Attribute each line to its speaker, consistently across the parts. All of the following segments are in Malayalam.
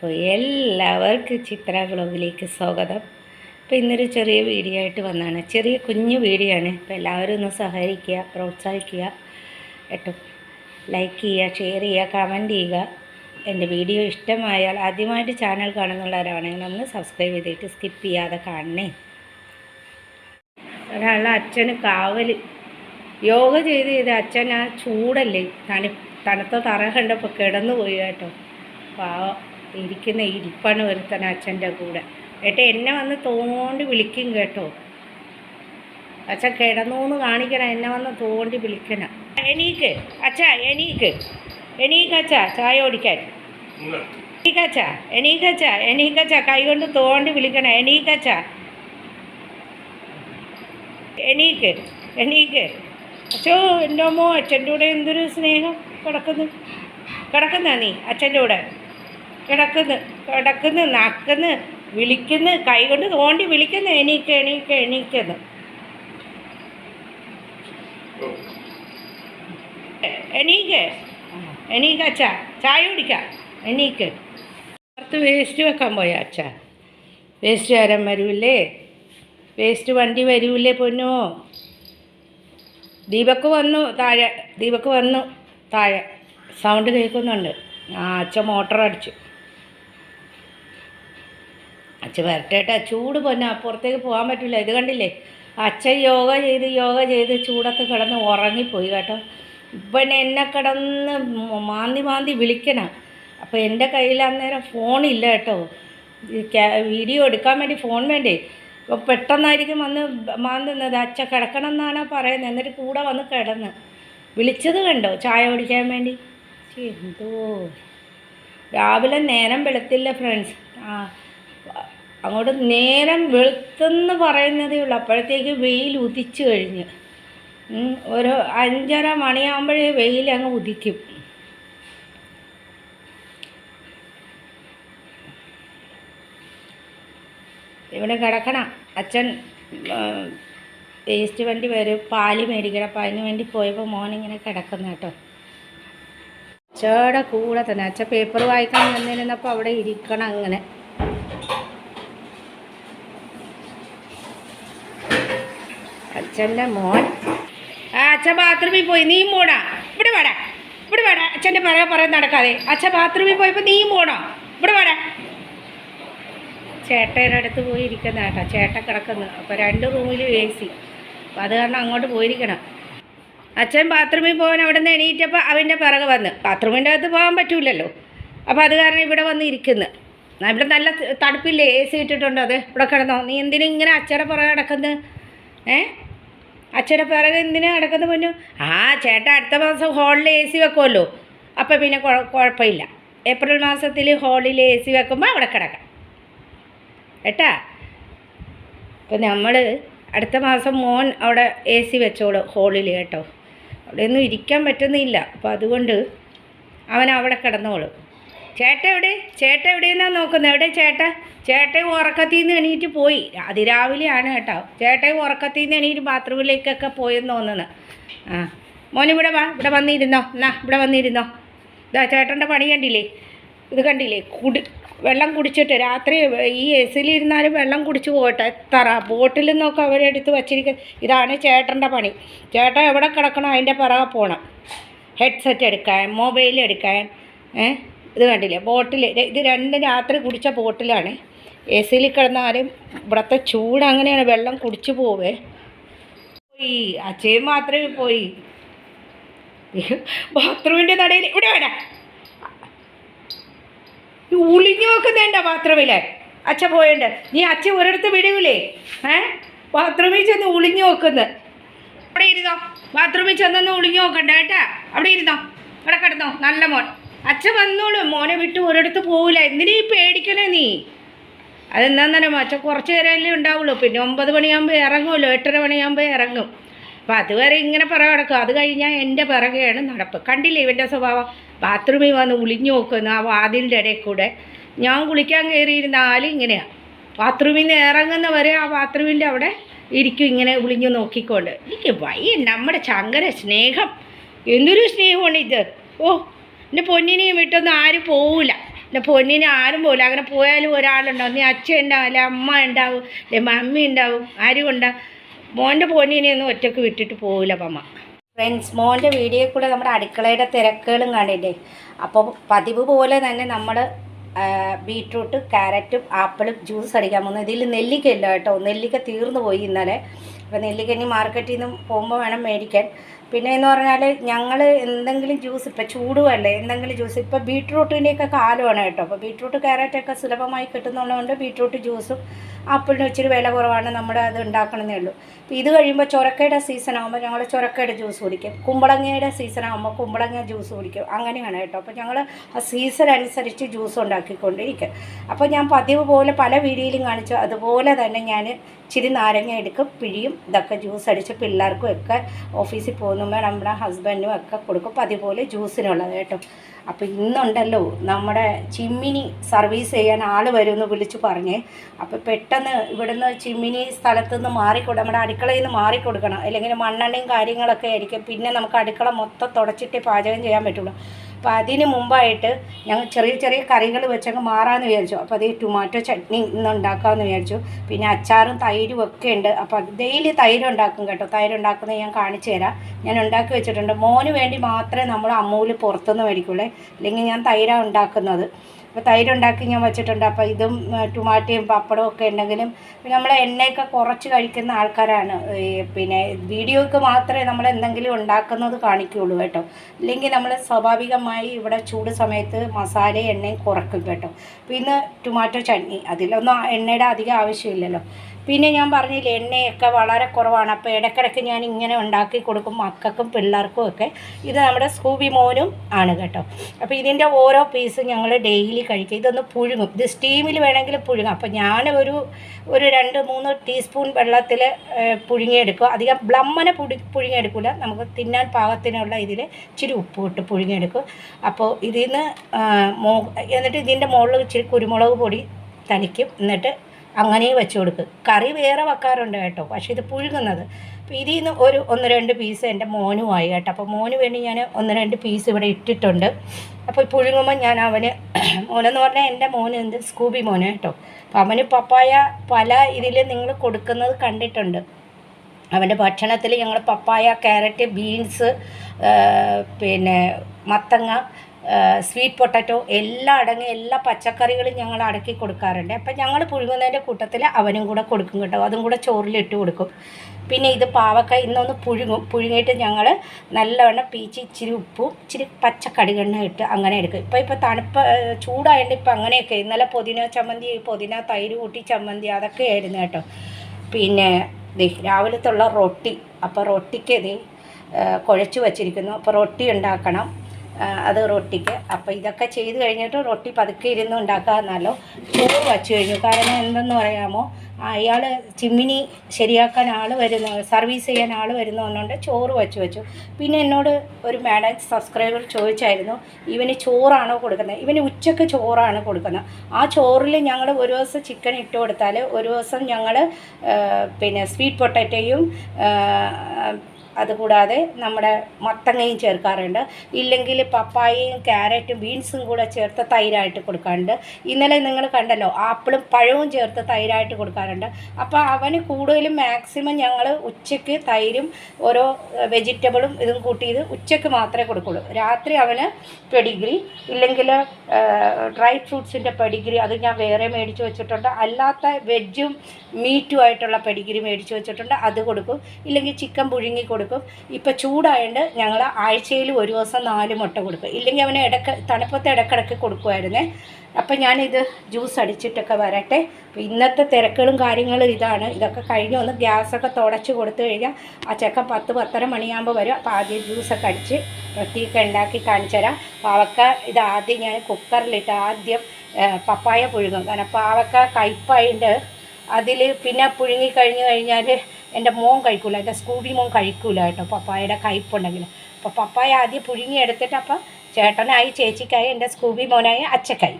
Speaker 1: അപ്പോൾ എല്ലാവർക്കും ചിത്ര വ്ളോഗിലേക്ക് സ്വാഗതം. അപ്പോൾ ഇന്നൊരു ചെറിയ വീഡിയോ ആയിട്ട് വന്നതാണ് ചെറിയ കുഞ്ഞു വീഡിയോ ആണ്. അപ്പോൾ എല്ലാവരും ഒന്ന് സഹകരിക്കുക പ്രോത്സാഹിക്കുക. കേട്ടോ. ലൈക്ക് ചെയ്യുക ഷെയർ ചെയ്യുക കമന്റ് ചെയ്യുക. എന്റെ വീഡിയോ ഇഷ്ടമായാൽ ആദ്യമായിട്ട് ചാനൽ കാണുന്നുള്ളവരാണെങ്കിൽ ഒന്ന് സബ്സ്ക്രൈബ് ചെയ്തിട്ട് സ്കിപ്പ് ചെയ്യാതെ കാണണേ. ഒരാളുടെ അച്ഛന് കാവൽ യോഗ ചെയ്ത് ചെയ്ത് അച്ഛൻ ആ ചൂടല്ലേ തണു തണുത്ത തറ കണ്ടപ്പോൾ കിടന്നു പോയി കേട്ടോ. പാവം. ഇരിക്കുന്ന ഇരിപ്പാണ് ഒരുത്തൻ അച്ഛന്റെ കൂടെ. ഏട്ടാ എന്നെ വന്ന് തോണ്ടി വിളിക്കും കേട്ടോ. അച്ഛൻ കിടന്നു എന്ന് കാണിക്കണം എന്നെ വന്ന് തോണ്ടി വിളിക്കണം. എണീക്ക് അച്ഛ എണീക്ക്. എണീക്കച്ച ചായ ഓടിക്കാൻ എണീക്കച്ച എണീക്കച്ച എണീക്കച്ച കൈ കൊണ്ട് തോണ്ടി വിളിക്കണം. എണീക്കച്ച എണീക്ക് എണീക്ക്. അച്ഛോ എന്റെ അമ്മോ അച്ഛന്റെ കൂടെ എന്തൊരു സ്നേഹം കിടക്കുന്നു? കിടക്കുന്ന നീ അച്ഛന്റെ കൂടെ? കിടക്കുന്നു കിടക്കുന്നു നക്കുന്നു വിളിക്കുന്നു കൈ കൊണ്ട് തോണ്ടി വിളിക്കുന്നു എണീക്ക് എണീക്ക് എണീക്കുന്നു. എണീക്ക് എണീക്ക് അച്ഛ ചായ കുടിക്കാം എണീക്ക്. പുറത്ത് വേസ്റ്റ് വെക്കാൻ പോയ അച്ഛ. വേസ്റ്റ് വരാൻ വരൂല്ലേ? വേസ്റ്റ് വണ്ടി വരൂല്ലേ പൊന്നോ? ദീപക്ക് വന്നു താഴെ ദീപക്ക് വന്നു താഴെ. സൗണ്ട് കേൾക്കുന്നുണ്ട്. ആ അച്ഛ മോട്ടർ അടിച്ചു അച്ഛ വരട്ടേട്ട ചൂട് പൊന്നെ. അപ്പുറത്തേക്ക് പോകാൻ പറ്റില്ല ഇത് കണ്ടില്ലേ? അച്ഛൻ യോഗ ചെയ്ത് യോഗ ചെയ്ത് ചൂടത്ത് കിടന്ന് ഉറങ്ങിപ്പോയി കേട്ടോ. ഇപ്പം എന്നെ കിടന്ന് മാന്തി മാന്തി വിളിക്കണം. അപ്പോൾ എന്റെ കയ്യിൽ അന്നേരം ഫോണില്ല കേട്ടോ. വീഡിയോ എടുക്കാൻ വേണ്ടി ഫോൺ വേണ്ടേ? അപ്പോൾ പെട്ടെന്നായിരിക്കും വന്ന് മാന്തുന്നത് അച്ഛ കിടക്കണം എന്നാണ് പറയുന്നത്. എന്നിട്ട് കൂടെ വന്ന് കിടന്ന്. വിളിച്ചത് കണ്ടോ? ചായ കുടിക്കാൻ വേണ്ടി? എന്തോ. രാവിലെ നേരം വെളുത്തില്ല ഫ്രണ്ട്സ് ആ അങ്ങോട്ട് നേരം വെളുത്തെന്ന് പറയുന്നതേ ഉള്ളൂ. അപ്പോഴത്തേക്ക് വെയിൽ ഉദിച്ചു കഴിഞ്ഞ്. ഒരു അഞ്ചര മണിയാകുമ്പോഴേ വെയിൽ അങ്ങ് ഉദിക്കും. ഇവിടെ കിടക്കണം. അച്ഛൻ വേസ്റ്റ് വണ്ടി വരും. പാൽ മേടിക്കണം. അപ്പം അതിന് വേണ്ടി പോയപ്പോൾ മോനിങ്ങനെ കിടക്കുന്ന കേട്ടോ. അച്ഛയുടെ കൂടെ തന്നെ. അച്ഛൻ പേപ്പർ വായിക്കാൻ വന്നിരുന്നപ്പോൾ അവിടെ ഇരിക്കണം അങ്ങനെ. അച്ഛന്റെ മോൻ. ആ അച്ഛൻ ബാത്റൂമിൽ പോയി. നീ മൂടാ. ഇവിടെ വേടാ. ഇവിടെ വേടാ. അച്ഛന്റെ പറയാ പറയാൻ നടക്കാതെ. അച്ഛൻ ബാത്റൂമിൽ പോയപ്പോൾ നീ പോണോ ഇവിടെ വേടാ. ചേട്ടയുടെ അടുത്ത് പോയി ഇരിക്കുന്ന കേട്ടോ. ചേട്ടൻ കിടക്കുന്നു. അപ്പോൾ രണ്ട് റൂമിൽ എ സി. അപ്പോൾ അത് കാരണം അങ്ങോട്ട് പോയിരിക്കണം. അച്ഛൻ ബാത്റൂമിൽ പോകാൻ അവിടെ നിന്ന് എണീറ്റപ്പോൾ അവന്റെ പിറകെ വന്ന്. ബാത്റൂമിന്റെ അകത്ത് പോകാൻ പറ്റൂലല്ലോ. അപ്പോൾ അത് കാരണം ഇവിടെ വന്ന് ഇരിക്കുന്നു. ഇവിടെ നല്ല തണുപ്പില്ലേ? എ സി ഇട്ടിട്ടുണ്ട് അത്. ഇവിടെ കിടന്നോ. നീ എന്തിനും ഇങ്ങനെ അച്ഛയുടെ പുറകെ കിടക്കുന്നത്? ഏ? അച്ഛയുടെ പിറകെ എന്തിനാ കിടക്കുന്ന പൊന്നു? ആ ചേട്ടാ അടുത്ത മാസം ഹോളിൽ എ സി വെക്കുമല്ലോ അപ്പം പിന്നെ കുഴപ്പമില്ല. ഏപ്രിൽ മാസത്തിൽ ഹോളിൽ എ സി വെക്കുമ്പോൾ അവിടെ കിടക്കാം. കേട്ടാ അപ്പം നമ്മൾ അടുത്ത മാസം മോൻ അവിടെ എ സി വെച്ചോളൂ ഹോളിൽ കേട്ടോ. അവിടെയൊന്നും ഇരിക്കാൻ പറ്റുന്നില്ല. അപ്പോൾ അതുകൊണ്ട് അവൻ അവിടെ കിടന്നോളും. ചേട്ട എവിടെ? ചേട്ട എവിടെയെന്നാണ് നോക്കുന്നത് എവിടെ ചേട്ട? ചേട്ടൻ ഉറക്കത്തിൽ നിന്ന് എണീറ്റ് പോയി. അതിരാവിലെയാണ് കേട്ടോ. ചേട്ടൻ ഉറക്കത്തിൽ നിന്ന് എണീറ്റ് ബാത്റൂമിലേക്കൊക്കെ പോയെന്ന് തോന്നുന്നു. ആ. മോനിവിടെ വാ. ഇവിടെ വന്നിരുന്നോ? എന്നാ ഇവിടെ വന്നിരുന്നോ? ഇതാ ചേട്ടന്റെ പണി കണ്ടില്ലേ? ഇത് കണ്ടില്ലേ? കുടി വെള്ളം കുടിച്ചിട്ട് രാത്രി ഈ എ സിയിലിരുന്നാലും വെള്ളം കുടിച്ച് പോകട്ടെ. എത്ര ബോട്ടിൽ നിന്നൊക്കെ അവരെടുത്ത് വച്ചിരിക്കുന്നത് ഇതാണ് ചേട്ടന്റെ പണി. ചേട്ടൻ എവിടെ കിടക്കണോ? അതിന്റെ പിറകെ പോകണം ഹെഡ്സെറ്റ് എടുക്കാൻ മൊബൈൽ എടുക്കാൻ ഏ? ഇത് കണ്ടില്ലേ? ബോട്ടിൽ ഇത് രണ്ട് രാത്രി കുടിച്ച ബോട്ടിലാണ്. എ സിയിൽ കിടന്നാലും ഇവിടുത്തെ ചൂട് അങ്ങനെയാണ്. വെള്ളം കുടിച്ചു പോവേ. പോയി. അച്ഛൻ മാത്രമേ പോയി. ബാത്റൂമിന്റെ നടയിൽ ഇവിടെ വേണ്ട. ഉളിഞ്ഞു നോക്കുന്നുണ്ട ബാത്റൂമിൽ അച്ഛ പോയുണ്ട്. നീ അച്ഛ ഒരിടത്ത് വിടൂലേ? ഏ? ബാത്റൂമിൽ ചെന്ന് ഉളിഞ്ഞു നോക്കുന്നു. അവിടെ ഇരുന്നോ. ബാത്റൂമിൽ ചെന്നൊന്ന് ഉളിഞ്ഞു നോക്കണ്ട കേട്ടാ. അവിടെ ഇരുന്നോ. അവിടെ കിടന്നോ. നല്ല മോൻ. അച്ഛൻ വന്നോളൂ. മോനെ വിട്ട് ഒരിടത്ത് പോവില്ല. ഈ പേടിക്കണേ നീ? അതെന്താന്നറിയാമോ അച്ഛൻ കുറച്ച് നേരമല്ലേ ഉണ്ടാവുള്ളൂ. പിന്നെ ഒമ്പത് മണിയാകുമ്പോൾ ഇറങ്ങുമല്ലോ. എട്ടര മണിയാകുമ്പോൾ ഇറങ്ങും. അപ്പം അതുവരെ ഇങ്ങനെ പിറകെ കിടക്കും അത് കഴിഞ്ഞാൽ എന്റെ പിറകെയാണ് നടപ്പ്. കണ്ടില്ലേ ഇവന്റെ സ്വഭാവം? ബാത്റൂമിൽ വന്ന് ഉളിഞ്ഞു നോക്കുന്നു ആ വാതിലിന്റെ ഇടയിൽ കൂടെ. ഞാൻ കുളിക്കാൻ കയറിയിരുന്നാലും ഇങ്ങനെയാണ് ബാത്റൂമിൽ നിന്ന് ഇറങ്ങുന്നവരെ ആ ബാത്റൂമിന്റെ അവിടെ ഇരിക്കും ഇങ്ങനെ ഉളിഞ്ഞു നോക്കിക്കൊണ്ട്. എനിക്ക് വയ്യ. നമ്മുടെ ചങ്കര സ്നേഹം. എന്തൊരു സ്നേഹമാണ് ഇത്? ഓ എന്റെ പൊന്നിനെയും വിട്ടൊന്നും ആരും പോവില്ല എന്റെ പൊന്നിനെ ആരും പോകില്ല അങ്ങനെ പോയാലും ഒരാളുണ്ടാവും. നീ അച്ഛൻ ഉണ്ടാവും അല്ലെ അമ്മ ഉണ്ടാവും അല്ലെ മമ്മി ഉണ്ടാവും ആരും ഉണ്ടാവും മോന്റെ പൊന്നിനെയൊന്നും ഒറ്റയ്ക്ക് വിട്ടിട്ട് പോവില്ല അമ്മ ഫ്രണ്ട്സ് മോന്റെ വീഡിയോ കൂടെ നമ്മുടെ അടുക്കളയുടെ തിരക്കുകളും കാണില്ലേ? അപ്പോൾ പതിവ് പോലെ തന്നെ നമ്മൾ ബീട്രൂട്ട് ക്യാരറ്റും ആപ്പിളും ജ്യൂസ് അടിക്കാൻ പോകുന്നത് ഇതിൽ നെല്ലിക്ക ഇല്ല കേട്ടോ. നെല്ലിക്ക തീർന്നു പോയി ഇന്നലെ. അപ്പോൾ നെല്ലിക്ക ഇനി മാർക്കറ്റിൽ നിന്ന് പോകുമ്പോൾ വേണം മേടിക്കാൻ. പിന്നെ എന്ന് പറഞ്ഞാൽ ഞങ്ങൾ എന്തെങ്കിലും ജ്യൂസ് ഇപ്പം ചൂടുവല്ലേ എന്തെങ്കിലും ജ്യൂസ് ഇപ്പോൾ ബീട്രൂട്ടിന്റെയൊക്കെ കാലമാണ് കേട്ടോ. അപ്പോൾ ബീട്രൂട്ട് ക്യാരറ്റൊക്കെ സുലഭമായി കിട്ടുന്നതുകൊണ്ട് ബീട്രൂട്ട് ജ്യൂസും ആപ്പിളിന് ഇച്ചിരി വില കുറവാണ് നമ്മൾ അത് ഉണ്ടാക്കണമെന്നേ ഉള്ളൂ. ഇത് കഴിയുമ്പോൾ ചൊരക്കയുടെ സീസൺ ആകുമ്പോൾ ഞങ്ങൾ ചൊരക്കയുടെ ജ്യൂസ് കുടിക്കും. കുമ്പളങ്ങയുടെ സീസൺ ആകുമ്പോൾ കുമ്പളങ്ങ ജ്യൂസ് കുടിക്കും. അങ്ങനെയാണ് കേട്ടോ. അപ്പോൾ ഞങ്ങൾ ആ സീസൺ അനുസരിച്ച് ജ്യൂസ് ഉണ്ടാക്കിക്കൊണ്ടിരിക്കും. അപ്പോൾ ഞാൻ പതിവ് പോലെ പല വീഡിയോയിലും കാണിച്ചു. അതുപോലെ തന്നെ ഞാൻ ഇച്ചിരി നാരങ്ങ എടുക്കും പിഴിയും ഇതൊക്കെ ജ്യൂസ് അടിച്ച് പിള്ളേർക്കും ഒക്കെ ഓഫീസിൽ പോകുമ്പോൾ നമ്മുടെ ഹസ്ബൻഡും ഒക്കെ കൊടുക്കും. അപ്പോൾ അതുപോലെ ജ്യൂസിനുള്ളത് കേട്ടോ. അപ്പോൾ ഇന്നുണ്ടല്ലോ നമ്മുടെ ചിമ്മിനി സർവീസ് ചെയ്യാൻ ആൾ വരുമെന്ന് വിളിച്ചു പറഞ്ഞേ. അപ്പോൾ പെട്ടെന്ന് ഇവിടുന്ന് ചിമ്മിനി സ്ഥലത്തു നിന്ന് മാറിക്കൊടുക്കും നമ്മുടെ അടുക്കളയിൽ നിന്ന് മാറിക്കൊടുക്കണം. അല്ലെങ്കിൽ മണ്ണെണ്ണയും കാര്യങ്ങളൊക്കെ ആയിരിക്കും. പിന്നെ നമുക്ക് അടുക്കള മൊത്തം തുടച്ചിട്ടേ പാചകം ചെയ്യാൻ പറ്റുള്ളൂ. അപ്പോൾ അതിന് മുമ്പായിട്ട് ഞങ്ങൾ ചെറിയ ചെറിയ കറികൾ വെച്ചങ്ങ് മാറാമെന്ന് വിചാരിച്ചു. അപ്പോൾ അത് ടൊമാറ്റോ ചട്നി ഇന്ന് ഉണ്ടാക്കാമെന്ന് വിചാരിച്ചു. പിന്നെ അച്ചാറും തൈരും ഒക്കെ ഉണ്ട്. അപ്പോൾ ഡെയിലി തൈര് ഉണ്ടാക്കും കേട്ടോ. തൈര് ഉണ്ടാക്കുന്നത് ഞാൻ കാണിച്ചു തരാം. ഞാൻ ഉണ്ടാക്കി വെച്ചിട്ടുണ്ട്. മോന് വേണ്ടി മാത്രമേ നമ്മൾ അമ്മൂൽ പുറത്തുനിന്ന് മേടിക്കുള്ളൂ. അല്ലെങ്കിൽ ഞാൻ തൈരാണ് ഉണ്ടാക്കുന്നത്. അപ്പോൾ തൈര് ഉണ്ടാക്കി ഞാൻ വെച്ചിട്ടുണ്ട്. അപ്പോൾ ഇതും ടൊമാറ്റോയും പപ്പടവും ഒക്കെ ഉണ്ടെങ്കിലും പിന്നെ നമ്മൾ എണ്ണയൊക്കെ കുറച്ച് കഴിക്കുന്ന ആൾക്കാരാണ്. പിന്നെ വീഡിയോയ്ക്ക് മാത്രമേ നമ്മൾ എന്തെങ്കിലും ഉണ്ടാക്കുന്നത് കാണിക്കുകയുള്ളൂ കേട്ടോ. അല്ലെങ്കിൽ നമ്മൾ സ്വാഭാവികമായി ഇവിടെ ചൂട് സമയത്ത് മസാല എണ്ണയും കുറക്കും കേട്ടോ. അപ്പോൾ ഇന്ന് ടൊമാറ്റോ ചട്നി. അതിലൊന്നും എണ്ണയുടെ അധികം ആവശ്യമില്ലല്ലോ. പിന്നെ ഞാൻ പറഞ്ഞില്ലേ എണ്ണയൊക്കെ വളരെ കുറവാണ്. അപ്പോൾ ഇടയ്ക്കിടയ്ക്ക് ഞാൻ ഇങ്ങനെ ഉണ്ടാക്കി കൊടുക്കും മക്കൾക്കും പിള്ളേർക്കും ഒക്കെ. ഇത് നമ്മുടെ സ്കൂബി മോനും ആണ് കേട്ടോ. അപ്പോൾ ഇതിന്റെ ഓരോ പീസ് ഞങ്ങൾ ഡെയിലി കഴിക്കും. ഇതൊന്ന് പുഴുങ്ങും. ഇത് സ്റ്റീമിൽ വേണമെങ്കിൽ പുഴുങ്ങും. അപ്പോൾ ഞാൻ ഒരു ഒരു രണ്ട് മൂന്ന് ടീസ്പൂൺ വെള്ളത്തിൽ പുഴുങ്ങിയെടുക്കും. അധികം ബ്ലമ്മനെ പുഴു പുഴുങ്ങിയെടുക്കില്ല നമുക്ക് തിന്നാൻ പാകത്തിനുള്ള ഇതിൽ ഇച്ചിരി ഉപ്പ് ഇട്ട് പുഴുങ്ങിയെടുക്കും. അപ്പോൾ ഇതിൽ നിന്ന് എന്നിട്ട് ഇതിന്റെ മുകളിൽ ഇച്ചിരി കുരുമുളക് പൊടി തനിക്കും. എന്നിട്ട് അങ്ങനെ വെച്ച് കൊടുക്കും. കറി വേറെ വെക്കാറുണ്ട് കേട്ടോ പക്ഷേ ഇത് പുഴുങ്ങുന്നത്. അപ്പോൾ ഇതിൽ നിന്ന് ഒരു ഒന്ന് രണ്ട് പീസ് എന്റെ മോനുമായി കേട്ടോ. അപ്പോൾ മോന് വേണ്ടി ഞാൻ ഒന്ന് രണ്ട് പീസ് ഇവിടെ ഇട്ടിട്ടുണ്ട്. അപ്പോൾ പുഴുങ്ങുമ്പോൾ ഞാൻ അവന് മോനെന്ന് പറഞ്ഞാൽ എന്റെ മോന് എന്ത്? സ്കൂബി മോന് കേട്ടോ. അപ്പോൾ അവന് പപ്പായ പല ഇതിൽ നിങ്ങൾ കൊടുക്കുന്നത് കണ്ടിട്ടുണ്ട്. അവന്റെ ഭക്ഷണത്തിൽ ഞങ്ങൾ പപ്പായ ക്യാരറ്റ് ബീൻസ് പിന്നെ മത്തങ്ങ സ്വീറ്റ് പൊട്ടറ്റോ എല്ലാം അടങ്ങി എല്ലാ പച്ചക്കറികളും ഞങ്ങൾ അടക്കി കൊടുക്കാറുണ്ട്. അപ്പം ഞങ്ങൾ പുഴുങ്ങുന്നതിന്റെ കൂട്ടത്തിൽ അവനും കൂടെ കൊടുക്കും കേട്ടോ. അതും കൂടെ ചോറിലിട്ട് കൊടുക്കും. പിന്നെ ഇത് പാവക്ക ഇന്നൊന്ന് പുഴുങ്ങും. പുഴുങ്ങിയിട്ട് ഞങ്ങൾ നല്ലവണ്ണം പീച്ച് ഇച്ചിരി ഉപ്പും ഇച്ചിരി പച്ചക്കടികെണ്ണ ഇട്ട് അങ്ങനെ എടുക്കും. ഇപ്പോൾ ഇപ്പോൾ തണുപ്പ് ചൂടായതുകൊണ്ട് ഇപ്പം അങ്ങനെയൊക്കെ. ഇന്നലെ പുതിന ചമ്മന്തി പുതിന തൈര് കൂട്ടി ചമ്മന്തി അതൊക്കെ ആയിരുന്നു കേട്ടോ. പിന്നെ രാവിലത്തുള്ള റൊട്ടി. അപ്പോൾ റൊട്ടിക്ക് ദേ ഏഹ് കുഴച്ച് വച്ചിരിക്കുന്നു. അപ്പോൾ റൊട്ടി ഉണ്ടാക്കണം. അത് റൊട്ടിക്ക്. അപ്പോൾ ഇതൊക്കെ ചെയ്ത് കഴിഞ്ഞിട്ട് റൊട്ടി പതുക്കെ ഇരുന്ന് ഉണ്ടാക്കാമെന്നല്ലോ ചോറ് വച്ചു കഴിഞ്ഞു. കാരണം എന്തെന്ന് പറയാമോ അയാൾ ചിമ്മിനി ശരിയാക്കാൻ ആൾ വരുന്ന സർവീസ് ചെയ്യാൻ ആൾ വരുന്നതുകൊണ്ട് ചോറ് വച്ചു വെച്ചു. പിന്നെ എന്നോട് ഒരു മാഡം സബ്സ്ക്രൈബർ ചോദിച്ചായിരുന്നു ഇവന് ചോറാണോ കൊടുക്കുന്നത്? ഇവന് ഉച്ചയ്ക്ക് ചോറാണ് കൊടുക്കുന്നത്. ആ ചോറിൽ ഞങ്ങൾ ഒരു ദിവസം ചിക്കൻ ഇട്ട് കൊടുത്താൽ ഒരു ദിവസം ഞങ്ങൾ പിന്നെ സ്വീറ്റ് പൊട്ടാറ്റോയും അതുകൂടാതെ നമ്മുടെ മത്തങ്ങയും ചേർക്കാറുണ്ട്. ഇല്ലെങ്കിൽ പപ്പായയും ക്യാരറ്റും ബീൻസും കൂടെ ചേർത്ത് തൈരായിട്ട് കൊടുക്കാറുണ്ട്. ഇന്നലെ നിങ്ങൾ കണ്ടല്ലോ ആപ്പിളും പഴവും ചേർത്ത് തൈരായിട്ട് കൊടുക്കാറുണ്ട്. അപ്പോൾ അവന് കൂടുതലും മാക്സിമം ഞങ്ങൾ ഉച്ചയ്ക്ക് തൈരും ഓരോ വെജിറ്റബിളും ഇതും കൂട്ടിയത് ഉച്ചയ്ക്ക് മാത്രമേ കൊടുക്കുള്ളൂ. രാത്രി അവന് പെഡിഗ്രി ഇല്ലെങ്കിൽ ഡ്രൈ ഫ്രൂട്ട്സിന്റെ പെഡിഗ്രി അത് ഞാൻ വേറെ മേടിച്ച് വെച്ചിട്ടുണ്ട്. അല്ലാത്ത വെജും മീറ്റുമായിട്ടുള്ള പെഡിഗ്രി മേടിച്ച് വെച്ചിട്ടുണ്ട്. അത് കൊടുക്കും. ഇല്ലെങ്കിൽ ചിക്കൻ പുഴുങ്ങി കൊടുക്കും. ഇപ്പോൾ ചൂടായതുകൊണ്ട് ഞങ്ങൾ ആഴ്ചയിൽ ഒരു ദിവസം നാല് മുട്ട കൊടുക്കും. ഇല്ലെങ്കിൽ അവന് ഇടയ്ക്ക് തണുപ്പത്ത് ഇടയ്ക്കിടയ്ക്ക് കൊടുക്കുമായിരുന്നേ അപ്പം ഞാനിത് ജ്യൂസ് അടിച്ചിട്ടൊക്കെ വരട്ടെ. അപ്പോൾ ഇന്നത്തെ തിരക്കുകളും കാര്യങ്ങളും ഇതാണ്. ഇതൊക്കെ കഴിഞ്ഞ് ഒന്ന് ഗ്യാസൊക്കെ തുടച്ച് കൊടുത്തു കഴിഞ്ഞാൽ ആ ചെക്കൻ പത്ത് പത്തര മണിയാകുമ്പോൾ വരും. അപ്പോൾ ആദ്യം ജ്യൂസൊക്കെ അടിച്ച് റൊട്ടിയൊക്കെ ഉണ്ടാക്കി കാണിച്ചു തരാം. പാവക്ക ഇത് ആദ്യം ഞാൻ കുക്കറിലിട്ട് ആദ്യം പപ്പായ പുഴുങ്ങും. കാരണം പാവക്ക കയ്പായിട്ട് അതിൽ പിന്നെ പുഴുങ്ങി കഴിഞ്ഞ് കഴിഞ്ഞാൽ എന്റെ മോൻ കഴിക്കൂല എന്റെ സ്കൂബി മോൻ കഴിക്കൂല കേട്ടോ പപ്പായയുടെ കയ്പുണ്ടെങ്കിൽ അപ്പോൾ പപ്പായ ആദ്യം പുഴുങ്ങി എടുത്തിട്ട് അപ്പം ചേട്ടനായി ചേച്ചിക്കായി എന്റെ സ്കൂബി മോനായി അച്ചക്കായി.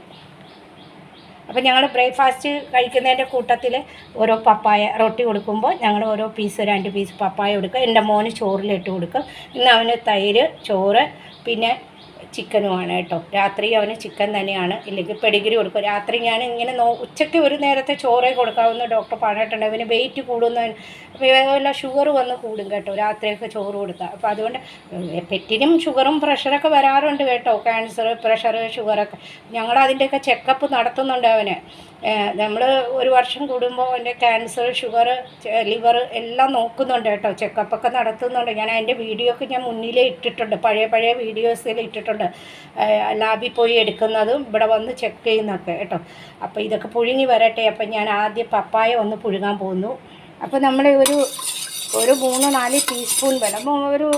Speaker 1: അപ്പം ഞങ്ങൾ ബ്രേക്ക്ഫാസ്റ്റ് കഴിക്കുന്നതിന്റെ കൂട്ടത്തിൽ ഓരോ പപ്പായ റൊട്ടി കൊടുക്കുമ്പോൾ ഞങ്ങൾ ഓരോ പീസ് രണ്ട് പീസ് പപ്പായ കൊടുക്കും. എന്റെ മോന് ചോറിലിട്ട് കൊടുക്കും. ഇന്ന് അവന് തൈര് ചോറ് പിന്നെ ചിക്കനുമാണ് കേട്ടോ. രാത്രി അവന് ചിക്കൻ തന്നെയാണ്. ഇല്ലെങ്കിൽ പെടികിരി കൊടുക്കും. രാത്രി ഞാൻ ഇങ്ങനെ നോ ഉച്ചയ്ക്ക് ഒരു നേരത്തെ ചോറ് കൊടുക്കാവുന്ന ഡോക്ടർ പറഞ്ഞിട്ടുണ്ട്. അവന് വെയിറ്റ് കൂടുന്ന വല്ല ഷുഗർ വന്ന് കൂടും കേട്ടോ. രാത്രിയൊക്കെ ചോറ് കൊടുക്കുക അപ്പോൾ അതുകൊണ്ട് പെറ്റിനും ഷുഗറും പ്രഷറൊക്കെ വരാറുണ്ട് കേട്ടോ. ക്യാൻസർ പ്രഷർ ഷുഗറൊക്കെ ഞങ്ങൾ അതിന്റെയൊക്കെ ചെക്കപ്പ് നടത്തുന്നുണ്ട് അവന്. നമ്മൾ ഒരു വർഷം കൂടുമ്പോൾ എന്റെ ക്യാൻസർ ഷുഗർ ലിവർ എല്ലാം നോക്കുന്നുണ്ട് കേട്ടോ. ചെക്കപ്പൊക്കെ നടത്തുന്നുണ്ട്. ഞാൻ അതിന്റെ വീഡിയോ ഒക്കെ ഞാൻ മുന്നിലേ ഇട്ടിട്ടുണ്ട്. പഴയ പഴയ വീഡിയോസിൽ ഇട്ടിട്ടുണ്ട്. ലാബിൽ പോയി എടുക്കുന്നതും ഇവിടെ വന്ന് ചെക്ക് ചെയ്യുന്നതൊക്കെ കേട്ടോ. അപ്പോൾ ഇതൊക്കെ പുഴുങ്ങി വരട്ടെ. അപ്പം ഞാൻ ആദ്യം പപ്പായ ഒന്ന് പുഴുങ്ങാൻ പോകുന്നു. അപ്പോൾ നമ്മൾ ഒരു ഒരു മൂന്ന് നാല് ടീസ്പൂൺ മൂ- ഒരു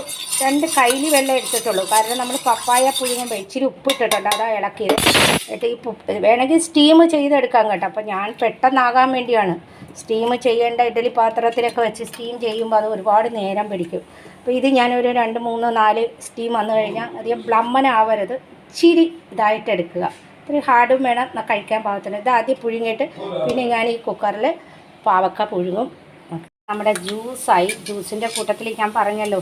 Speaker 1: രണ്ട് കയ്യിൽ വെള്ളം എടുത്തിട്ടുള്ളൂ. കാരണം നമ്മൾ പപ്പായ പുഴുങ്ങുമ്പോൾ ഇച്ചിരി ഉപ്പ് ഇട്ടിട്ടുണ്ട് അതാ ഇളക്കിയത്. എന്നിട്ട് ഈ വേണമെങ്കിൽ സ്റ്റീം ചെയ്തെടുക്കാം കേട്ടോ. അപ്പോൾ ഞാൻ പെട്ടെന്നാകാൻ വേണ്ടിയാണ്. സ്റ്റീം ചെയ്യേണ്ട ഇഡ്ഡലി പാത്രത്തിലൊക്കെ വെച്ച് സ്റ്റീം ചെയ്യുമ്പോൾ അത് ഒരുപാട് നേരം പിടിക്കും. അപ്പോൾ ഇത് ഞാനൊരു രണ്ട് മൂന്ന് നാല് സ്റ്റീം വന്നു കഴിഞ്ഞാൽ അധികം ബ്ലമ്മനാവരുത്. ഇച്ചിരി ഇതായിട്ടെടുക്കുക ഇത്തിരി ഹാർഡും വേണം കഴിക്കാൻ പാകത്തിന്. ഇത് ആദ്യം പുഴുങ്ങിയിട്ട് പിന്നെ ഞാൻ ഈ കുക്കറിൽ പാവക്ക പുഴുങ്ങും. നമ്മുടെ ജ്യൂസായി ജ്യൂസിന്റെ കൂട്ടത്തിൽ ഞാൻ പറഞ്ഞല്ലോ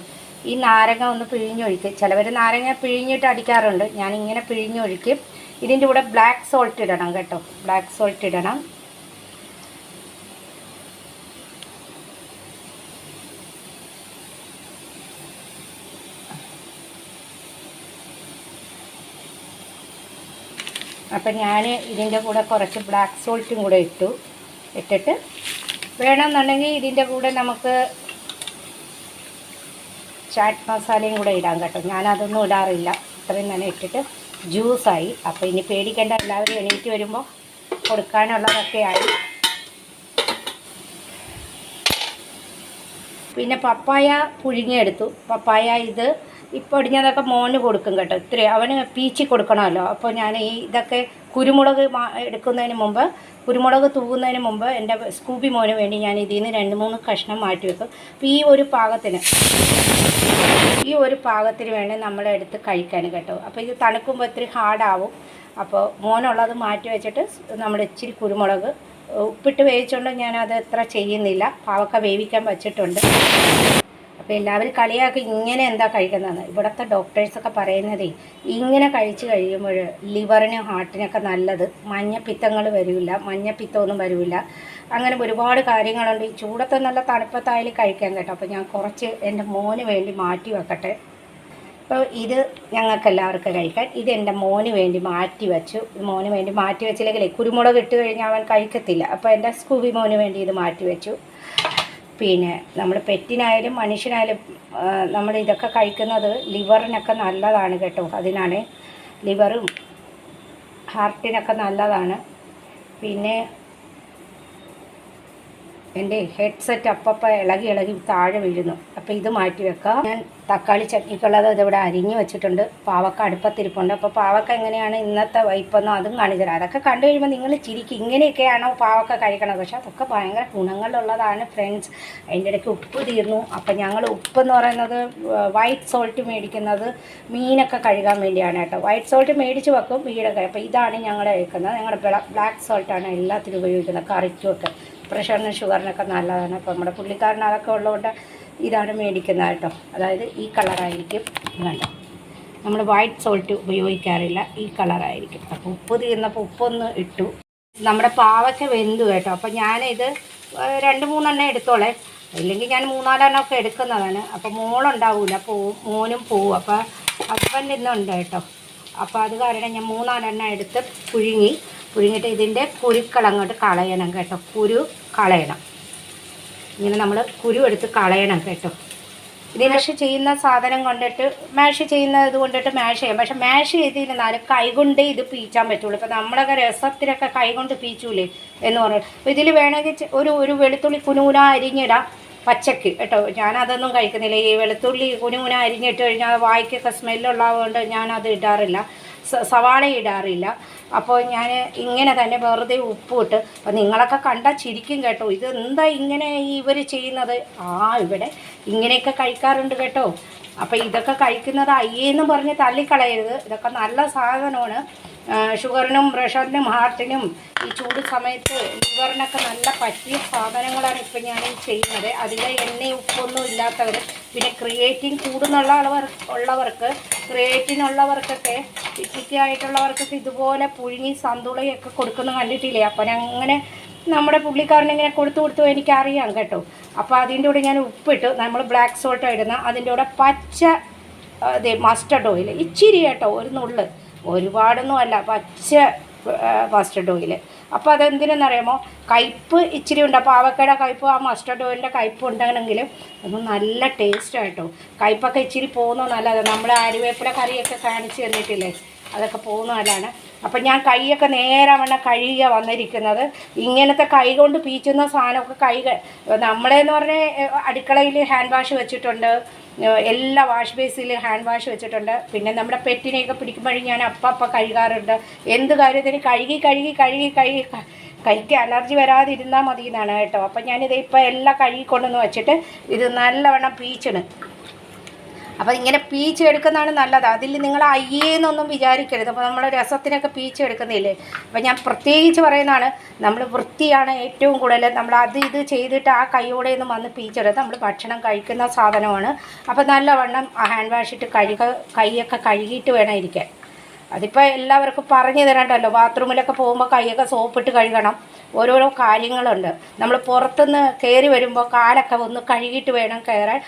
Speaker 1: ഈ നാരങ്ങ ഒന്ന് പിഴിഞ്ഞൊഴിക്കും. ചിലവർ നാരങ്ങ പിഴിഞ്ഞിട്ട് അടിക്കാറുണ്ട്. ഞാൻ ഇങ്ങനെ പിഴിഞ്ഞൊഴിക്കും. ഇതിന്റെ കൂടെ ബ്ലാക്ക് സോൾട്ട് ഇടണം കേട്ടോ. ബ്ലാക്ക് സോൾട്ട് ഇടണം. അപ്പം ഞാൻ ഇതിന്റെ കൂടെ കുറച്ച് ബ്ലാക്ക് സോൾട്ടും കൂടെ ഇട്ടു. ഇട്ടിട്ട് വേണമെന്നുണ്ടെങ്കിൽ ഇതിന്റെ കൂടെ നമുക്ക് ചാറ്റ് മസാലയും കൂടെ ഇടാം കേട്ടോ. ഞാനതൊന്നും ഇടാറില്ല. ഇത്രയും തന്നെ ഇട്ടിട്ട് ജ്യൂസായി. അപ്പോൾ ഇനി പേടിക്കേണ്ട എല്ലാവരും എണീറ്റ് വരുമ്പോൾ കൊടുക്കാനുള്ളതൊക്കെയായി പിന്നെ പപ്പായ പുഴുങ്ങിയെടുത്തു പപ്പായ ഇത് ഇപ്പോൾ ഇടിഞ്ഞതൊക്കെ മോന് കൊടുക്കും കേട്ടോ. ഇത്രയും അവന് പീച്ചി കൊടുക്കണമല്ലോ. അപ്പോൾ ഞാൻ ഈ ഇതൊക്കെ കുരുമുളക് എടുക്കുന്നതിന് മുമ്പ് കുരുമുളക് തൂകുന്നതിന് മുമ്പ് എന്റെ സ്കൂബി മോന് വേണ്ടി ഞാൻ ഇതിൽ നിന്ന് രണ്ട് മൂന്ന് കഷ്ണം മാറ്റി വെക്കും. അപ്പോൾ ഈ ഒരു പാകത്തിന് ഈ ഒരു പാകത്തിന് വേണ്ടി നമ്മൾ എടുത്ത് കഴിക്കാൻ കേട്ടോ. അപ്പോൾ ഇത് തണുക്കുമ്പോൾ ഇത്തിരി ഹാർഡാവും. അപ്പോൾ മോനുള്ളത് മാറ്റി വെച്ചിട്ട് നമ്മൾ ഇച്ചിരി കുരുമുളക് ഉപ്പിട്ട് വേവിച്ചുകൊണ്ട് ഞാനത് എത്ര ചെയ്യുന്നില്ല. പാവക്ക വേവിക്കാൻ വച്ചിട്ടുണ്ട്. അപ്പോൾ എല്ലാവരും കളിയാക്കി ഇങ്ങനെ എന്താ കഴിക്കുന്നതെന്ന്. ഇവിടുത്തെ ഡോക്ടേഴ്സൊക്കെ പറയുന്നതേ ഇങ്ങനെ കഴിച്ചു കഴിയുമ്പോൾ ലിവറിനും ഹാർട്ടിനൊക്കെ നല്ലത്. മഞ്ഞപ്പിത്തങ്ങൾ വരില്ല മഞ്ഞപ്പിത്തമൊന്നും വരില്ല. അങ്ങനെ ഒരുപാട് കാര്യങ്ങളുണ്ട്. ഈ ചൂടത്തെ നല്ല തണുപ്പത്തായാലും കഴിക്കാൻ കേട്ടോ. അപ്പോൾ ഞാൻ കുറച്ച് എന്റെ മോന് വേണ്ടി മാറ്റി വെക്കട്ടെ. അപ്പോൾ ഇത് ഞങ്ങൾക്ക് എല്ലാവർക്കും കഴിക്കാൻ ഇത് എന്റെ മോന് വേണ്ടി മാറ്റി വെച്ചു. മോന് വേണ്ടി മാറ്റി വെച്ചില്ലെങ്കിലേ കുരുമുളക് ഇട്ട് കഴിഞ്ഞാൽ അവൻ കഴിക്കത്തില്ല. അപ്പോൾ എന്റെ സ്കൂബി മോന് വേണ്ടി ഇത് മാറ്റി വെച്ചു. പിന്നെ നമ്മൾ പെറ്റിനായാലും മനുഷ്യനായാലും നമ്മൾ ഇതൊക്കെ കഴിക്കുന്നത് ലിവറിനൊക്കെ നല്ലതാണ് കേട്ടോ. അതിനാണ് ലിവറും ഹാർട്ടിനൊക്കെ നല്ലതാണ്. പിന്നെ എന്റെ ഹെഡ്സെറ്റ് അപ്പപ്പം ഇളകി ഇളകി താഴെ വീഴുന്നു. അപ്പോൾ ഇത് മാറ്റി വെക്കാം. ഞാൻ തക്കാളി ചട്നിക്കുള്ളത് ഇതിവിടെ അരിഞ്ഞു വെച്ചിട്ടുണ്ട്. പാവക്ക അടുപ്പത്തിരിപ്പുണ്ട്. അപ്പോൾ പാവക്ക എങ്ങനെയാണ് ഇന്നത്തെ വൈപ്പെന്നോ അതും കാണിച്ചു തരാം. അതൊക്കെ കണ്ടു കഴിയുമ്പോൾ നിങ്ങൾ ചിരിക്കും. ഇങ്ങനെയൊക്കെയാണോ പാവക്ക കഴിക്കണത്? പക്ഷേ അതൊക്കെ ഭയങ്കര ഗുണങ്ങളുള്ളതാണ് ഫ്രണ്ട്സ് അതിന്റെ ഇടയ്ക്ക് ഉപ്പ് തീർന്നു. അപ്പം ഞങ്ങൾ ഉപ്പ് എന്ന് പറയുന്നത് വൈറ്റ് സോൾട്ട് മേടിക്കുന്നത് മീനൊക്കെ കഴുകാൻ വേണ്ടിയാണ് കേട്ടോ. വൈറ്റ് സോൾട്ട് മേടിച്ച് വെക്കും വീടൊക്കെ. അപ്പോൾ ഇതാണ് ഞങ്ങൾ കഴിക്കുന്നത് ഞങ്ങളുടെ ബ്ലാക്ക് സോൾട്ടാണ് എല്ലാത്തിനും ഉപയോഗിക്കുന്നത്. കറിക്കുമൊക്കെ പ്രഷറിനും ഷുഗറിനൊക്കെ നല്ലതാണ്. അപ്പോൾ നമ്മുടെ പുള്ളിക്കാരൻ അതൊക്കെ ഉള്ളതുകൊണ്ട് ഇതാണ് മേടിക്കുന്നത് കേട്ടോ. അതായത് ഈ കളറായിരിക്കും. വേണ്ട നമ്മൾ വൈറ്റ് സോൾട്ട് ഉപയോഗിക്കാറില്ല. ഈ കളറായിരിക്കും. അപ്പോൾ ഉപ്പ് തീർന്നപ്പോൾ ഉപ്പൊന്ന് ഇട്ടു. നമ്മുടെ പാവയ്ക്ക വെന്തു കേട്ടോ. അപ്പോൾ ഞാനിത് രണ്ട് മൂന്നെണ്ണം എടുത്തോളേ. ഇല്ലെങ്കിൽ ഞാൻ മൂന്നാലെണ്ണം ഒക്കെ എടുക്കുന്നതാണ്. അപ്പോൾ മോളുണ്ടാവില്ല പോവും മോനും പോവും. അപ്പോൾ ഹസ്ബൻഡ് ഇന്നുണ്ട് കേട്ടോ. അപ്പോൾ അത് കാരണം ഞാൻ മൂന്നാലെണ്ണം എടുത്ത് പുഴുങ്ങി. പുഴുങ്ങിയിട്ട് ഇതിന്റെ കുരുക്കൾ അങ്ങോട്ട് കളയണം കേട്ടോ. കുരു കളയണം. ഇങ്ങനെ നമ്മൾ കുരു എടുത്ത് കളയണം കേട്ടോ. ഇത് മാഷ് ചെയ്യുന്ന സാധനം കൊണ്ടിട്ട് മാഷ് ചെയ്യുന്ന ഇത് കൊണ്ടിട്ട് മാഷ് ചെയ്യാം. പക്ഷെ മാഷ് ചെയ്തിരുന്നാൽ കൈകൊണ്ട് ഇത് പീച്ചാൻ പറ്റുള്ളൂ. ഇപ്പം നമ്മളൊക്കെ രസത്തിലൊക്കെ കൈകൊണ്ട് പീച്ചൂലേ എന്ന് പറഞ്ഞു അപ്പോൾ ഇതിൽ വേണമെങ്കിൽ ഒരു ഒരു വെളുത്തുള്ളി കുനുകുന അരിഞ്ഞിടാം പച്ചക്ക് കേട്ടോ. ഞാനതൊന്നും കഴിക്കുന്നില്ല. ഈ വെളുത്തുള്ളി കുനുകുന അരിഞ്ഞിട്ട് കഴിഞ്ഞാൽ വായിക്കൊക്കെ സ്മെല്ലുള്ളതുകൊണ്ട് ഞാനത് ഇടാറില്ല. സവാള ഇടാറില്ല. അപ്പോൾ ഞാൻ ഇങ്ങനെ തന്നെ വെറുതെ ഉപ്പ് ഇട്ട് അപ്പോൾ നിങ്ങളൊക്കെ കണ്ടാൽ ചിരിക്കും കേട്ടോ. ഇത് എന്താ ഇങ്ങനെ ഇവർ ചെയ്യുന്നത്? ആ ഇവിടെ ഇങ്ങനെയൊക്കെ കഴിക്കാറുണ്ട് കേട്ടോ. അപ്പോൾ ഇതൊക്കെ കഴിക്കുന്നത് അയ്യേന്നും പറഞ്ഞ് തള്ളിക്കളയരുത്. ഇതൊക്കെ നല്ല സാധനമാണ്. ഷുഗറിനും പ്രഷറിനും ഹാർട്ടിനും ഈ ചൂട് സമയത്ത് ലിവറിനൊക്കെ നല്ല പറ്റിയ സാധനങ്ങളാണ് ഇപ്പം ഞാൻ ചെയ്യുന്നത്. അതിലെ എണ്ണ ഉപ്പൊന്നും ഇല്ലാത്തവർ പിന്നെ ക്രിയേറ്റിൻ കൂടുന്നുള്ള അളവർ ഉള്ളവർക്ക് ക്രിയേറ്റിനുള്ളവർക്കൊക്കെ ആയിട്ടുള്ളവർക്കൊക്കെ ഇതുപോലെ പുഴുങ്ങി സന്തുളയൊക്കെ കൊടുക്കുന്ന കണ്ടിട്ടില്ലേ? അപ്പം അങ്ങനെ നമ്മുടെ പുള്ളിക്കാരനിങ്ങനെ കൊടുത്തു കൊടുത്തു എനിക്കറിയാം കേട്ടോ. അപ്പോൾ അതിന്റെ കൂടെ ഞാൻ ഉപ്പിട്ട്. നമ്മൾ ബ്ലാക്ക് സോൾട്ട് ഇടുന്ന അതിന്റെ കൂടെ പച്ച അതെ മസ്റ്റർഡ് ഓയിൽ ഇച്ചിരി കേട്ടോ ഒരു നുള്ള്. ഒരുപാടൊന്നും അല്ല. പച്ച മസ്റ്റർഡ് ഓയിൽ അപ്പോൾ അതെന്തിനെന്നറിയാമോ കയ്പ്പ് ഇച്ചിരി ഉണ്ട്. അപ്പോൾ ആവക്കയുടെ കയ്പ്പ് ആ മസ്റ്റർഡ് ഓയിലിന്റെ കയ്പ്പ് ഉണ്ടെങ്കിൽ അത് നല്ല ടേസ്റ്റ് ആയിട്ടോ കയ്പ്പൊക്കെ ഇച്ചിരി പോകുന്നത് നല്ലതാണ് നമ്മൾ ആര്യവേപ്പില കറിയൊക്കെ കാണിച്ച് തന്നിട്ടില്ലേ? അതൊക്കെ പോകുന്ന നല്ലതാണ് അപ്പം ഞാൻ കൈയൊക്കെ നേരെ വണ്ണം കഴുകിയ വന്നിരിക്കുന്നത്. ഇങ്ങനത്തെ കൈ കൊണ്ട് പീച്ചുന്ന സാധനമൊക്കെ കൈ നമ്മളെന്ന് പറഞ്ഞാൽ അടുക്കളയിൽ ഹാൻഡ് വാഷ് വെച്ചിട്ടുണ്ട്. എല്ലാ വാഷ് ബേസിൽ ഹാൻഡ് വാഷ് വെച്ചിട്ടുണ്ട്. പിന്നെ നമ്മുടെ പെറ്റിനെയൊക്കെ പിടിക്കുമ്പോഴും ഞാൻ അപ്പം അപ്പം കഴുകാറുണ്ട്. എന്ത് കാര്യത്തിന് കഴുകി കഴുകി കഴുകി കഴുകി കൈക്ക് അലർജി വരാതിരുന്നാൽ മതി എന്നാണ് കേട്ടോ. അപ്പം ഞാനിത് ഇപ്പോൾ എല്ലാം കഴുകി കൊണ്ടുവന്ന് വെച്ചിട്ട് ഇത് നല്ലവണ്ണം പീച്ചണ്. അപ്പോൾ ഇങ്ങനെ പീച്ച് എടുക്കുന്നതാണ് നല്ലത്. അതിൽ നിങ്ങൾ അയ്യേന്നൊന്നും വിചാരിക്കരുത്. അപ്പോൾ നമ്മൾ രസത്തിനൊക്കെ പീച്ച് എടുക്കുന്നില്ലേ അപ്പോൾ ഞാൻ പ്രത്യേകിച്ച് പറയുന്നതാണ് നമ്മൾ വൃത്തിയാണ് ഏറ്റവും കൂടുതൽ നമ്മൾ അത് ഇത് ചെയ്തിട്ട് ആ കൈയോടെ ഒന്നും വന്ന് പീച്ചെടുത്ത് നമ്മൾ ഭക്ഷണം കഴിക്കുന്ന സാധനമാണ്. അപ്പോൾ നല്ലവണ്ണം ഹാൻഡ് വാഷ് ഇട്ട് കഴുക കൈയൊക്കെ കഴുകിയിട്ട് വേണം ഇരിക്കാൻ. അതിപ്പോൾ എല്ലാവർക്കും പറഞ്ഞു തരണ്ടല്ലോ. ബാത്റൂമിലൊക്കെ പോകുമ്പോൾ കൈയൊക്കെ സോപ്പിട്ട് കഴുകണം. ഓരോരോ കാര്യങ്ങളുണ്ട്. നമ്മൾ പുറത്തുനിന്ന് കയറി വരുമ്പോൾ കാലൊക്കെ ഒന്ന് കഴുകിയിട്ട് വേണം കയറാൻ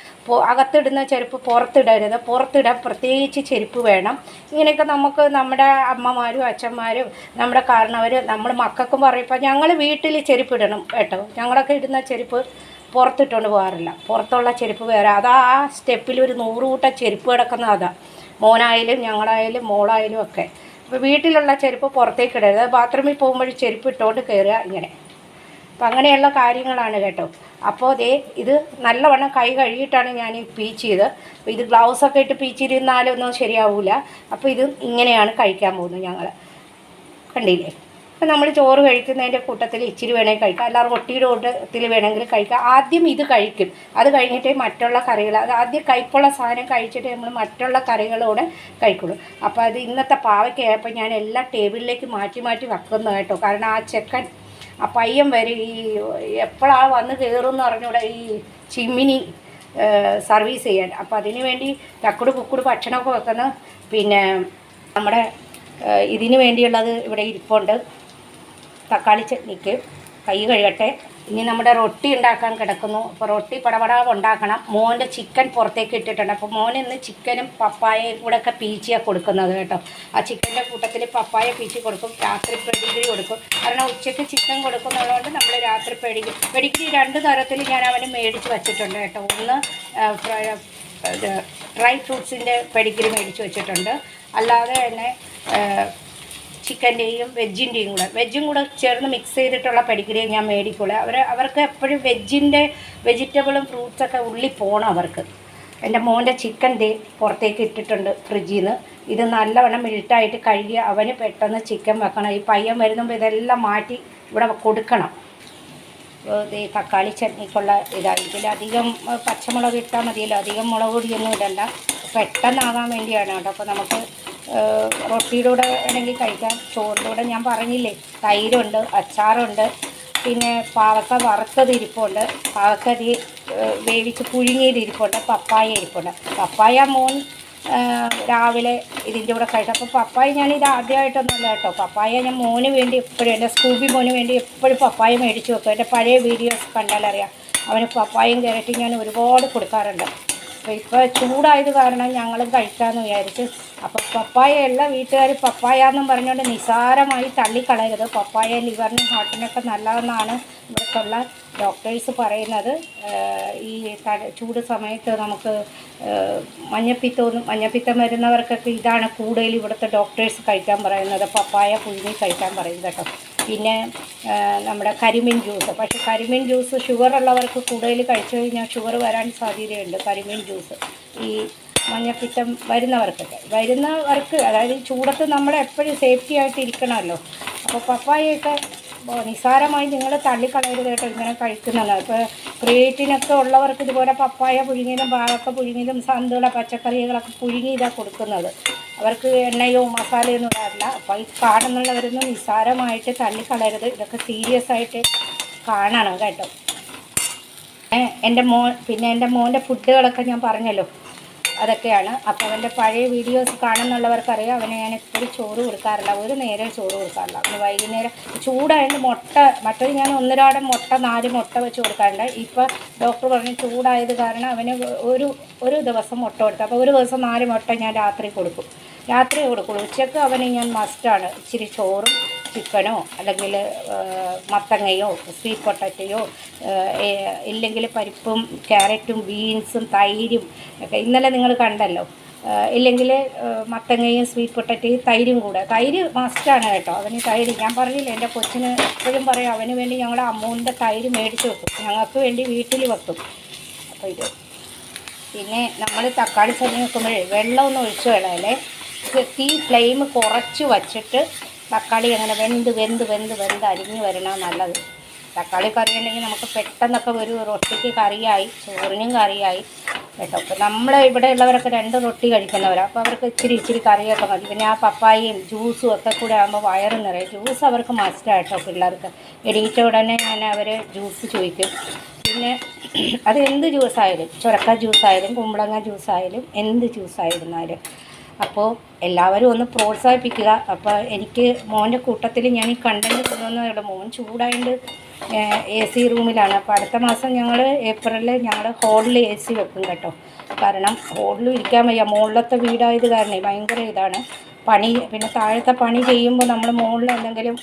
Speaker 1: അകത്തിടുന്ന ചെരുപ്പ് പുറത്തിടരുത്. പുറത്തിടാൻ പ്രത്യേകിച്ച് ചെരുപ്പ് വേണം. ഇങ്ങനെയൊക്കെ നമുക്ക് നമ്മുടെ അമ്മമാരും അച്ഛന്മാരും നമ്മുടെ കാരണവർ നമ്മൾ മക്കൾക്കും പറയുമ്പോൾ ഞങ്ങൾ വീട്ടിൽ ചെരുപ്പ് ഇടണം കേട്ടോ. ഞങ്ങളൊക്കെ ഇടുന്ന ചെരുപ്പ് പുറത്തിട്ടുകൊണ്ട് പോകാറില്ല പുറത്തുള്ള ചെരുപ്പ് വേറെ. അതാ ആ സ്റ്റെപ്പിൽ ഒരു നൂറ് കൂട്ടം ചെരുപ്പ് കിടക്കുന്ന അതാ. മോനായാലും ഞങ്ങളായാലും മോളായാലും ഒക്കെ. അപ്പോൾ വീട്ടിലുള്ള ചെരുപ്പ് പുറത്തേക്ക് ഇടരുത്. ബാത്റൂമിൽ പോകുമ്പോൾ ചെരുപ്പ് ഇട്ടുകൊണ്ട് കയറുക ഇങ്ങനെ. അപ്പം അങ്ങനെയുള്ള കാര്യങ്ങളാണ് കേട്ടോ. അപ്പോൾ ദേ ഇത് നല്ലവണ്ണം കൈ കഴുകിയിട്ടാണ് ഞാൻ പീച്ച് അപ്പോൾ ഇത് ഗ്ലൗസൊക്കെ ഇട്ട് പീച്ചിരുന്നാലൊന്നും ശരിയാവില്ല അപ്പോൾ ഇത് ഇങ്ങനെയാണ് കഴിക്കാൻ പോകുന്നത് ഞങ്ങൾ കണ്ടില്ലേ? അപ്പം നമ്മൾ ചോറ് കഴിക്കുന്നതിന്റെ കൂട്ടത്തിൽ ഇച്ചിരി വേണമെങ്കിൽ കഴിക്കാം. അല്ലാതെ റൊട്ടിയുടെ കൂട്ടത്തിൽ വേണമെങ്കിൽ കഴിക്കാം. ആദ്യം ഇത് കഴിക്കും. അത് കഴിഞ്ഞിട്ടേ മറ്റുള്ള കറികൾ അത് ആദ്യം കയ്പുള്ള സാധനം കഴിച്ചിട്ട് നമ്മൾ മറ്റുള്ള കറികളോടെ കഴിക്കുള്ളൂ. അപ്പോൾ അത് ഇന്നത്തെ പാവയ്ക്കായപ്പോൾ ഞാൻ എല്ലാ ടേബിളിലേക്ക് മാറ്റി മാറ്റി വെക്കുന്നു കേട്ടോ. കാരണം ആ ചെക്കൻ ആ പയ്യൻ വരും ഈ എപ്പോഴാണ് വന്ന് കയറുമെന്ന് പറഞ്ഞൂടെ ഈ ചിമ്മിനി സർവീസ് ചെയ്യാൻ. അപ്പോൾ അതിന് വേണ്ടി തക്കുട് കുക്കുട് ഭക്ഷണമൊക്കെ വെക്കുന്ന. പിന്നെ നമ്മുടെ ഇതിന് വേണ്ടിയുള്ളത് ഇവിടെ ഇരിപ്പുണ്ട്. തക്കാളി ചട്നിക്ക്. കൈ കഴുകട്ടെ. ഇനി നമ്മുടെ റൊട്ടി ഉണ്ടാക്കാൻ കിടക്കുന്നു. അപ്പോൾ റൊട്ടി പടപട ഉണ്ടാക്കണം. മോന്റെ ചിക്കൻ പുറത്തേക്ക് ഇട്ടിട്ടുണ്ട്. അപ്പോൾ മോൻ ഇന്ന് ചിക്കനും പപ്പായയും കൂടെ ഒക്കെ പീച്ചിയാണ് കൊടുക്കുന്നത് കേട്ടോ. ആ ചിക്കന്റെ കൂട്ടത്തിൽ പപ്പായ പീച്ചി കൊടുക്കും. രാത്രി പെടിഗിരി കൊടുക്കും. കാരണം ഉച്ചയ്ക്ക് ചിക്കൻ കൊടുക്കുന്നതുകൊണ്ട് നമ്മൾ രാത്രി പെടിഗിരി പെടിഗിരി രണ്ട് തരത്തിൽ ഞാൻ അവന് മേടിച്ച് വെച്ചിട്ടുണ്ട് കേട്ടോ. ഒന്ന് ഡ്രൈ ഫ്രൂട്ട്സിന്റെ പെടിഗിരി മേടിച്ച് വെച്ചിട്ടുണ്ട്. അല്ലാതെ തന്നെ ചിക്കന്റെയും വെജിന്റെയും കൂടെ. വെജും കൂടെ ചേർന്ന് മിക്സ് ചെയ്തിട്ടുള്ള പെടിഗ്രിയെ ഞാൻ മേടിക്കുള്ളൂ. അവർ അവർക്ക് എപ്പോഴും വെജിന്റെ വെജിറ്റബിളും ഫ്രൂട്ട്സൊക്കെ ഉള്ളി പോകണം അവർക്ക്. എന്റെ മോന്റെ ചിക്കൻ ദേ പുറത്തേക്ക് ഇട്ടിട്ടുണ്ട് ഫ്രിഡ്ജിൽ നിന്ന് ഇത് നല്ലവണ്ണം മിൽട്ടായിട്ട് കഴുകി അവന് പെട്ടെന്ന് ചിക്കൻ വെക്കണം. ഈ പയ്യൻ വരുന്നുമ്പോൾ ഇതെല്ലാം മാറ്റി ഇവിടെ കൊടുക്കണം. ഈ തക്കാളി ചട്നിക്കുള്ള ഇതാണ് ഇതിലധികം പച്ചമുളക് ഇട്ടാൽ മതിയല്ലോ. അധികം മുളക് പൊടിയൊന്നും ഇടണ്ട. പെട്ടെന്നാകാൻ വേണ്ടിയാണ് കേട്ടോ. അപ്പോൾ നമുക്ക് റൊട്ടിയുടെ കൂടെ വേണമെങ്കിൽ കഴിക്കാം. ചോറിന്റെ കൂടെ ഞാൻ പറഞ്ഞില്ലേ തൈരുണ്ട് അച്ചാറുണ്ട് പിന്നെ പാവക്ക വറുത്തത് ഇരിപ്പുണ്ട്. പാവക്ക വേവിച്ച് പുഴുങ്ങിയത് ഇരിപ്പുണ്ട്. പപ്പായ ഇരിപ്പുണ്ട്. പപ്പായ മോൻ രാവിലെ ഇതിന്റെ കൂടെ കഴിച്ചു. അപ്പോൾ പപ്പായ ഞാൻ ഇത് ആദ്യമായിട്ടൊന്നുമല്ല കേട്ടോ. പപ്പായ ഞാൻ മോന് വേണ്ടി എപ്പോഴും എന്റെ സ്കൂബി മോന് വേണ്ടി എപ്പോഴും പപ്പായ മേടിച്ച് വെക്കും. എന്റെ പഴയ വീഡിയോസ് കണ്ടാലറിയാം. അവന് പപ്പായയും കയറിയിട്ട് ഞാൻ ഒരുപാട് കൊടുക്കാറുണ്ട്. അപ്പോൾ ഇപ്പോൾ ചൂടായത് കാരണം ഞങ്ങളും കഴിക്കാമെന്ന് വിചാരിച്ചു അപ്പോൾ പപ്പായ എല്ലാം വീട്ടുകാർ പപ്പായ എന്നും പറഞ്ഞുകൊണ്ട് നിസാരമായി തള്ളിക്കളയരുത്. പപ്പായ ലിവറിനും ഹാർട്ടിനൊക്കെ നല്ലതെന്നാണ് ഇവിടുത്തുള്ള ഡോക്ടേഴ്സ് പറയുന്നത്. ഈ ചൂട് സമയത്ത് നമുക്ക് മഞ്ഞപ്പിത്തം മഞ്ഞപ്പിത്തം വരുന്നവർക്കൊക്കെ ഇതാണ് കൂടുതൽ ഇവിടുത്തെ ഡോക്ടേഴ്സ് കഴിക്കാൻ പറയുന്നത്. പപ്പായ പുഴുങ്ങി കഴിക്കാൻ പറയുന്നത് കേട്ടോ. പിന്നെ നമ്മുടെ കരിമീൻ ജ്യൂസ്. പക്ഷെ കരിമീൻ ജ്യൂസ് ഷുഗർ ഉള്ളവർക്ക് കൂടുതൽ കഴിച്ചു കഴിഞ്ഞാൽ ഷുഗർ വരാൻ സാധ്യതയുണ്ട്. കരിമീൻ ജ്യൂസ്. ഈ മഞ്ഞപ്പിത്തം വരുന്നവർക്കൊക്കെ. വരുന്നവർക്ക് അതായത് ചൂടത്ത് നമ്മൾ എപ്പോഴും സേഫ്റ്റി ആയിട്ട് ഇരിക്കണമല്ലോ. അപ്പോൾ പപ്പായയൊക്കെ നിസ്സാരമായി നിങ്ങൾ തള്ളിക്കളയരുത് കേട്ടോ ഇങ്ങനെ കഴിക്കുന്നത്. ഇപ്പോൾ ക്രിയേറ്റിനൊക്കെ ഉള്ളവർക്ക് ഇതുപോലെ പപ്പായ പുഴുങ്ങിയതും പാവക്ക പുഴുങ്ങിയതും സന്തുള പച്ചക്കറികളൊക്കെ പുഴുങ്ങി ഇതാണ് കൊടുക്കുന്നത്. അവർക്ക് എണ്ണയോ മസാലയോ ഒന്നും ഇടാറില്ല. അപ്പോൾ ഈ കാണുന്നുള്ളവരൊന്നും നിസ്സാരമായിട്ട് തള്ളിക്കളയരുത്. ഇതൊക്കെ സീരിയസ് ആയിട്ട് കാണണം കേട്ടോ. എന്റെ മോ പിന്നെ എന്റെ മോന്റെ ഫുഡുകളൊക്കെ ഞാൻ പറഞ്ഞല്ലോ. അതൊക്കെയാണ്. അപ്പോൾ അവന്റെ പഴയ വീഡിയോസ് കാണുന്നുള്ളവർക്കറിയാം അവനെ ഞാൻ എപ്പോഴും ചോറ് കൊടുക്കാറില്ല. ഒരു നേരം ചോറ് കൊടുക്കാറില്ല. അവന് വൈകുന്നേരം ചൂടായതുകൊണ്ട് മുട്ട മറ്റത് ഞാൻ ഒന്നൊരാടെ മുട്ട നാല് മുട്ട വെച്ച് കൊടുക്കാറുണ്ട്. ഇപ്പോൾ ഡോക്ടർ പറഞ്ഞു ചൂടായത് കാരണം അവന് ഒരു ഒരു ദിവസം മുട്ട കൊടുത്തു. അപ്പോൾ ഒരു ദിവസം നാല് മുട്ട ഞാൻ രാത്രി കൊടുക്കും. രാത്രി കൊടുക്കുള്ളൂ. ഉച്ചയ്ക്ക് അവന് ഞാൻ മസ്റ്റാണ് ഇച്ചിരി ചോറും ചിക്കനോ അല്ലെങ്കിൽ മത്തങ്ങയോ സ്വീറ്റ് പൊട്ടറ്റയോ ഇല്ലെങ്കിൽ പരിപ്പും ക്യാരറ്റും ബീൻസും തൈരും ഒക്കെ ഇന്നലെ നിങ്ങൾ കണ്ടല്ലോ. ഇല്ലെങ്കിൽ മത്തങ്ങയും സ്വീറ്റ് പൊട്ടറ്റയും തൈരും കൂടെ. തൈര് മസ്റ്റാണ് കേട്ടോ. അവന് തൈര് ഞാൻ പറഞ്ഞില്ല എന്റെ കൊച്ചിന് എപ്പോഴും പറയും അവന് വേണ്ടി ഞങ്ങളുടെ അമ്മൂന്റെ തൈര് മേടിച്ച് വെക്കും. ഞങ്ങൾക്ക് വേണ്ടി വീട്ടിൽ വെക്കും. അപ്പോൾ ഇത്. പിന്നെ നമ്മൾ തക്കാളി ചട്നി വെക്കുമ്പോഴേ വെള്ളമൊന്നും ഒഴിച്ചു വേണമല്ലേ തീ ഫ്ലെയിം കുറച്ച് വച്ചിട്ട് തക്കാളി അങ്ങനെ വെന്ത് വെന്ത് വെന്ത് വെന്ത് അരിഞ്ഞ് വരണം നല്ലത്. തക്കാളി കറി ഉണ്ടെങ്കിൽ നമുക്ക് പെട്ടെന്നൊക്കെ ഒരു റൊട്ടിക്ക് കറിയായി ചോറിനും കറിയായി കേട്ടോ. അപ്പോൾ നമ്മുടെ ഇവിടെ ഉള്ളവരൊക്കെ രണ്ട് റൊട്ടി കഴിക്കുന്നവരാണ് അപ്പോൾ അവർക്ക് ഇച്ചിരി ഇച്ചിരി കറിയൊക്കെ മതി. പിന്നെ ആ പപ്പായയും ജ്യൂസും ഒക്കെ കൂടെ ആകുമ്പോൾ വയറ് നിറയും. ജ്യൂസ് അവർക്ക് മസ്റ്റാണ് കേട്ടോ പിള്ളേർക്ക്. എണീറ്റ ഉടനെ ഞാൻ അവർ ജ്യൂസ് ചോദിക്കും. പിന്നെ അത് എന്ത് ജ്യൂസായാലും ചുരക്ക ജ്യൂസായാലും കുമ്പളങ്ങ ജ്യൂസായാലും എന്ത് ജ്യൂസായിരുന്നാലും അപ്പോൾ എല്ലാവരും ഒന്ന് പ്രോത്സാഹിപ്പിക്കുക. അപ്പോൾ എനിക്ക് മോന്റെ കൂട്ടത്തിൽ ഞാൻ ഈ കണ്ടന്റ് കൊണ്ടുവന്നതുകൊണ്ട് മോൻ ചൂടായിട്ട് എ സി റൂമിലാണ് അപ്പോൾ അടുത്ത മാസം ഞങ്ങൾ ഏപ്രിലിൽ ഞങ്ങൾ ഹോളിൽ എ സി വെക്കും കേട്ടോ. കാരണം ഹോളിൽ ഇരിക്കാൻ വയ്യ. മുകളിലത്തെ വീടായത് കാരണം ഭയങ്കര ഇതാണ്. പണി പിന്നെ താഴത്തെ പണി ചെയ്യുമ്പോൾ നമ്മൾ മുകളിൽ എന്തെങ്കിലും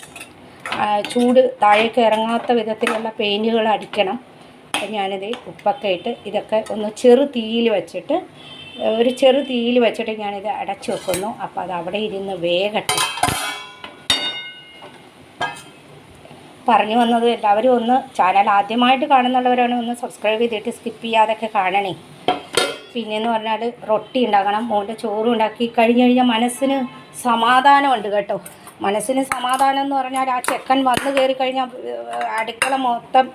Speaker 1: ചൂട് താഴേക്ക് ഇറങ്ങാത്ത വിധത്തിലുള്ള പെയിന്റുകൾ അടിക്കണം. അപ്പം ഞാനിത് ഉപ്പൊക്കെ ഇട്ട് ഇതൊക്കെ ഒന്ന് ചെറു തീയിൽ വെച്ചിട്ട് ഒരു ചെറു തീയിൽ വെച്ചിട്ട് ഞാനിത് അടച്ചു വെക്കുന്നു. അപ്പോൾ അത് അവിടെ ഇരുന്ന് വേഗട്ടെ പറഞ്ഞു വന്നത് എല്ലാവരും ഒന്ന് ചാനൽ ആദ്യമായിട്ട് കാണുന്നുള്ളവരാണ് ഒന്ന് സബ്സ്ക്രൈബ് ചെയ്തിട്ട് സ്കിപ്പ് ചെയ്യാതൊക്കെ കാണണേ. പിന്നെന്ന് പറഞ്ഞാൽ റൊട്ടി ഉണ്ടാക്കണം. മോന്റെ ചോറ് ഉണ്ടാക്കി കഴിഞ്ഞ് കഴിഞ്ഞാൽ മനസ്സിന് സമാധാനമുണ്ട് കേട്ടോ. മനസ്സിന് സമാധാനം എന്ന് പറഞ്ഞാൽ ആ ചെക്കൻ വന്ന് കയറി കഴിഞ്ഞാൽ അടുക്കള മൊത്തം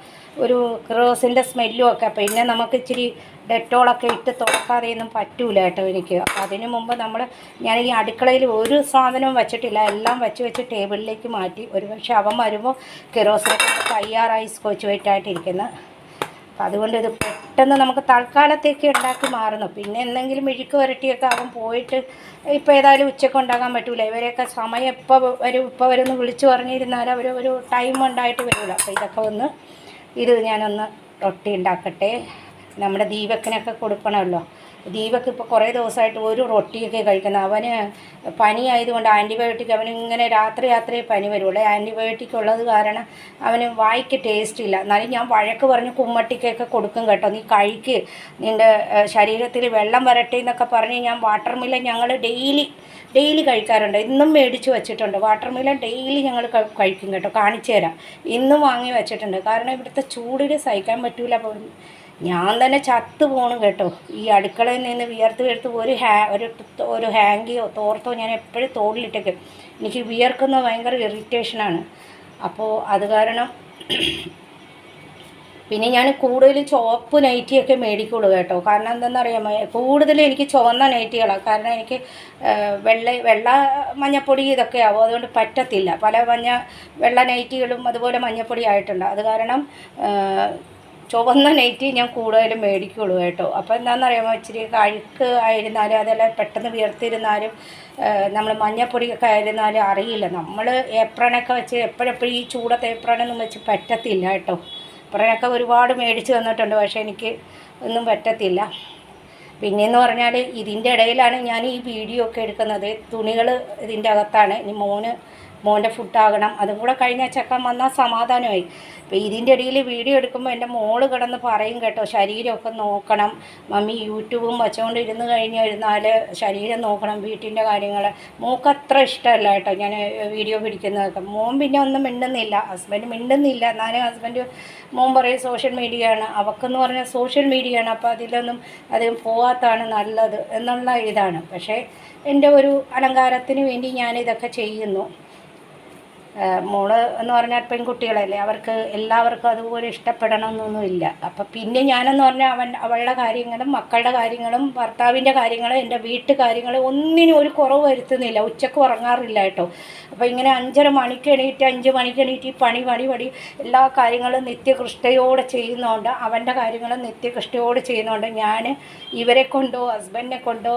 Speaker 1: ഒരു ക്രോസിന്റെ സ്മെല്ലും ഒക്കെ. പിന്നെ നമുക്ക് ഇച്ചിരി ഡെറ്റോളൊക്കെ ഇട്ട് തുറക്കാതെയൊന്നും പറ്റൂല കേട്ടോ എനിക്ക്. അതിന് മുമ്പ് നമ്മൾ ഞാൻ ഈ അടുക്കളയിൽ ഒരു സാധനവും വെച്ചിട്ടില്ല. എല്ലാം വെച്ച് വെച്ച് ടേബിളിലേക്ക് മാറ്റി. ഒരു പക്ഷേ അവൻ വരുമ്പോൾ കിറോസിനൊക്കെ തയ്യാറായി സ്കോച്ച് വൈറ്റായിട്ടിരിക്കുന്നത് അപ്പം അതുകൊണ്ട് ഇത് പെട്ടെന്ന് നമുക്ക് തൽക്കാലത്തേക്ക് ഉണ്ടാക്കി മാറുന്നു. പിന്നെ എന്തെങ്കിലും മെഴുക്ക് വരട്ടിയൊക്കെ അവൻ പോയിട്ട് ഇപ്പോൾ ഏതായാലും ഉച്ചയ്ക്ക് ഉണ്ടാക്കാൻ പറ്റൂല. ഇവരെയൊക്കെ സമയം എപ്പോൾ വരും. ഇപ്പോൾ വരുമെന്ന് വിളിച്ചു പറഞ്ഞിരുന്നാൽ അവർ ഒരു ടൈം ഉണ്ടായിട്ട് വരില്ല അപ്പോൾ ഇതൊക്കെ ഒന്ന് ഇത് ഞാനൊന്ന് റൊട്ടി ഉണ്ടാക്കട്ടെ. നമ്മുടെ ദീപക്കിനൊക്കെ കൊടുക്കണമല്ലോ. ദീപക്ക് ഇപ്പോൾ കുറേ ദിവസമായിട്ട് ഒരു റൊട്ടിയൊക്കെ കഴിക്കുന്നത് അവന് പനിയായതുകൊണ്ട് ആന്റിബയോട്ടിക് അവന് ഇങ്ങനെ രാത്രി രാത്രി പനി വരുള്ളൂ. ആന്റിബയോട്ടിക് ഉള്ളത് കാരണം അവന് വായിക്ക് ടേസ്റ്റ് ഇല്ല. എന്നാലും ഞാൻ വഴക്ക് പറഞ്ഞ് കുമ്മട്ടിക്കൊക്കെ കൊടുക്കും കേട്ടോ. നീ കഴിക്ക്. നിന്റെ ശരീരത്തിൽ വെള്ളം വരട്ടെ എന്നൊക്കെ പറഞ്ഞ് ഞാൻ വാട്ടർ മില്ലൻ ഞങ്ങൾ ഡെയിലി ഡെയിലി കഴിക്കാറുണ്ട്. ഇന്നും മേടിച്ച് വെച്ചിട്ടുണ്ട്. വാട്ടർ മില്ലൻ ഡെയിലി ഞങ്ങൾ കഴിക്കും കേട്ടോ. കാണിച്ചു തരാം. ഇന്നും വാങ്ങി വെച്ചിട്ടുണ്ട്. കാരണം ഇവിടുത്തെ ചൂടിന് സഹിക്കാൻ പറ്റില്ല ഞാൻ തന്നെ ചത്തു പോകണം കേട്ടോ. ഈ അടുക്കളയിൽ നിന്ന് വിയർത്ത് വിയർത്ത് ഒരു ഹാ ഒരു ഒരു ഹാങ്കിയോ തോർത്തോ ഞാൻ എപ്പോഴും തോളിലിട്ടേക്കും. എനിക്ക് വിയർക്കുന്ന ഭയങ്കര ഇറിറ്റേഷനാണ് അപ്പോൾ അത് കാരണം പിന്നെ ഞാൻ കൂടുതൽ ചുവപ്പ് നൈറ്റിയൊക്കെ മേടിക്കുള്ളൂ കേട്ടോ. കാരണം എന്താണെന്നറിയാമോ കൂടുതൽ എനിക്ക് ചുവന്ന നൈറ്റികളാണ് കാരണം എനിക്ക് വെള്ള വെള്ള മഞ്ഞപ്പൊടി ഇതൊക്കെ ആവും. അതുകൊണ്ട് പറ്റത്തില്ല. പല മഞ്ഞ വെള്ള നൈറ്റികളും അതുപോലെ മഞ്ഞപ്പൊടി ആയിട്ടുണ്ട്. അത് കാരണം ചുവന്ന നൈറ്റി ഞാൻ കൂടുതലും മേടിക്കുള്ളൂ കേട്ടോ. അപ്പോൾ എന്താണെന്നറിയാമോ ഇച്ചിരി കഴുക്ക് ആയിരുന്നാലും അതെല്ലാം പെട്ടെന്ന് വിയർത്തിരുന്നാലും നമ്മൾ മഞ്ഞപ്പൊടിയൊക്കെ ആയിരുന്നാലും അറിയില്ല. നമ്മൾ ഏപ്രണൊക്കെ വെച്ച് എപ്പോഴെപ്പോഴും ഈ ചൂടത്തെ ഏപ്രണൊന്നും വെച്ച് പറ്റത്തില്ല കേട്ടോ. ഏപ്രണൊക്കെ ഒരുപാട് മേടിച്ച് തന്നിട്ടുണ്ട് പക്ഷേ എനിക്ക് ഒന്നും പറ്റത്തില്ല. പിന്നെയെന്ന് പറഞ്ഞാൽ ഇതിന്റെ ഇടയിലാണ് ഞാൻ ഈ വീഡിയോ ഒക്കെ എടുക്കുന്നത്. തുണികൾ ഇതിന്റെ അകത്താണ്. ഇനി മോന് മോന്റെ ഫുഡാകണം. അതും കൂടെ കഴിഞ്ഞ ചെക്കൻ വന്നാൽ സമാധാനമായി. അപ്പോൾ ഇതിന്റെ ഇടയിൽ വീഡിയോ എടുക്കുമ്പോൾ എന്റെ മോൾ കിടന്ന് പറയും കേട്ടോ ശരീരമൊക്കെ നോക്കണം. മമ്മി യൂട്യൂബും വെച്ചുകൊണ്ട് ഇരുന്ന് കഴിഞ്ഞ് ശരീരം നോക്കണം വീട്ടിന്റെ കാര്യങ്ങൾ മോൾക്ക് അത്ര ഇഷ്ടമല്ല കേട്ടോ ഞാൻ വീഡിയോ പിടിക്കുന്നതൊക്കെ. മോൻ പിന്നെ ഒന്നും മിണ്ടുന്നില്ല. ഹസ്ബൻഡ് മിണ്ടുന്നില്ല. എന്നാലും ഹസ്ബൻഡ് മോൻ പറയും സോഷ്യൽ മീഡിയ ആണ് അവക്കെന്ന് പറഞ്ഞാൽ സോഷ്യൽ മീഡിയ ആണ് അപ്പോൾ അതിലൊന്നും അധികം പോവാത്താണ് നല്ലത് എന്നുള്ള ഇതാണ്. പക്ഷേ എന്റെ ഒരു അലങ്കാരത്തിന് വേണ്ടി ഞാനിതൊക്കെ ചെയ്യുന്നു. ഏഹ് മോൾ എന്ന് പറഞ്ഞാൽ പെൺകുട്ടികളല്ലേ അവർക്ക് എല്ലാവർക്കും അതുപോലെ ഇഷ്ടപ്പെടണമെന്നൊന്നുമില്ല. അപ്പം പിന്നെ ഞാനെന്ന് പറഞ്ഞാൽ അവൻ അവളുടെ കാര്യങ്ങളും മക്കളുടെ കാര്യങ്ങളും ഭർത്താവിന്റെ കാര്യങ്ങളും എന്റെ വീട്ടു കാര്യങ്ങളും ഒന്നിനും ഒരു കുറവ് വരുത്തുന്നില്ല. ഉച്ചയ്ക്ക് ഉറങ്ങാറില്ല കേട്ടോ. അപ്പോൾ ഇങ്ങനെ അഞ്ചര മണിക്ക് എണീറ്റ് അഞ്ച് മണിക്ക് എണീറ്റ് പണി പണി പണി എല്ലാ കാര്യങ്ങളും നിത്യകൃഷ്ഠയോടെ ചെയ്യുന്നതുകൊണ്ട് അവന്റെ കാര്യങ്ങളും നിത്യകൃഷ്ടയോടെ ചെയ്യുന്നതുകൊണ്ട് ഞാൻ ഇവരെ കൊണ്ടോ ഹസ്ബൻഡിനെ കൊണ്ടോ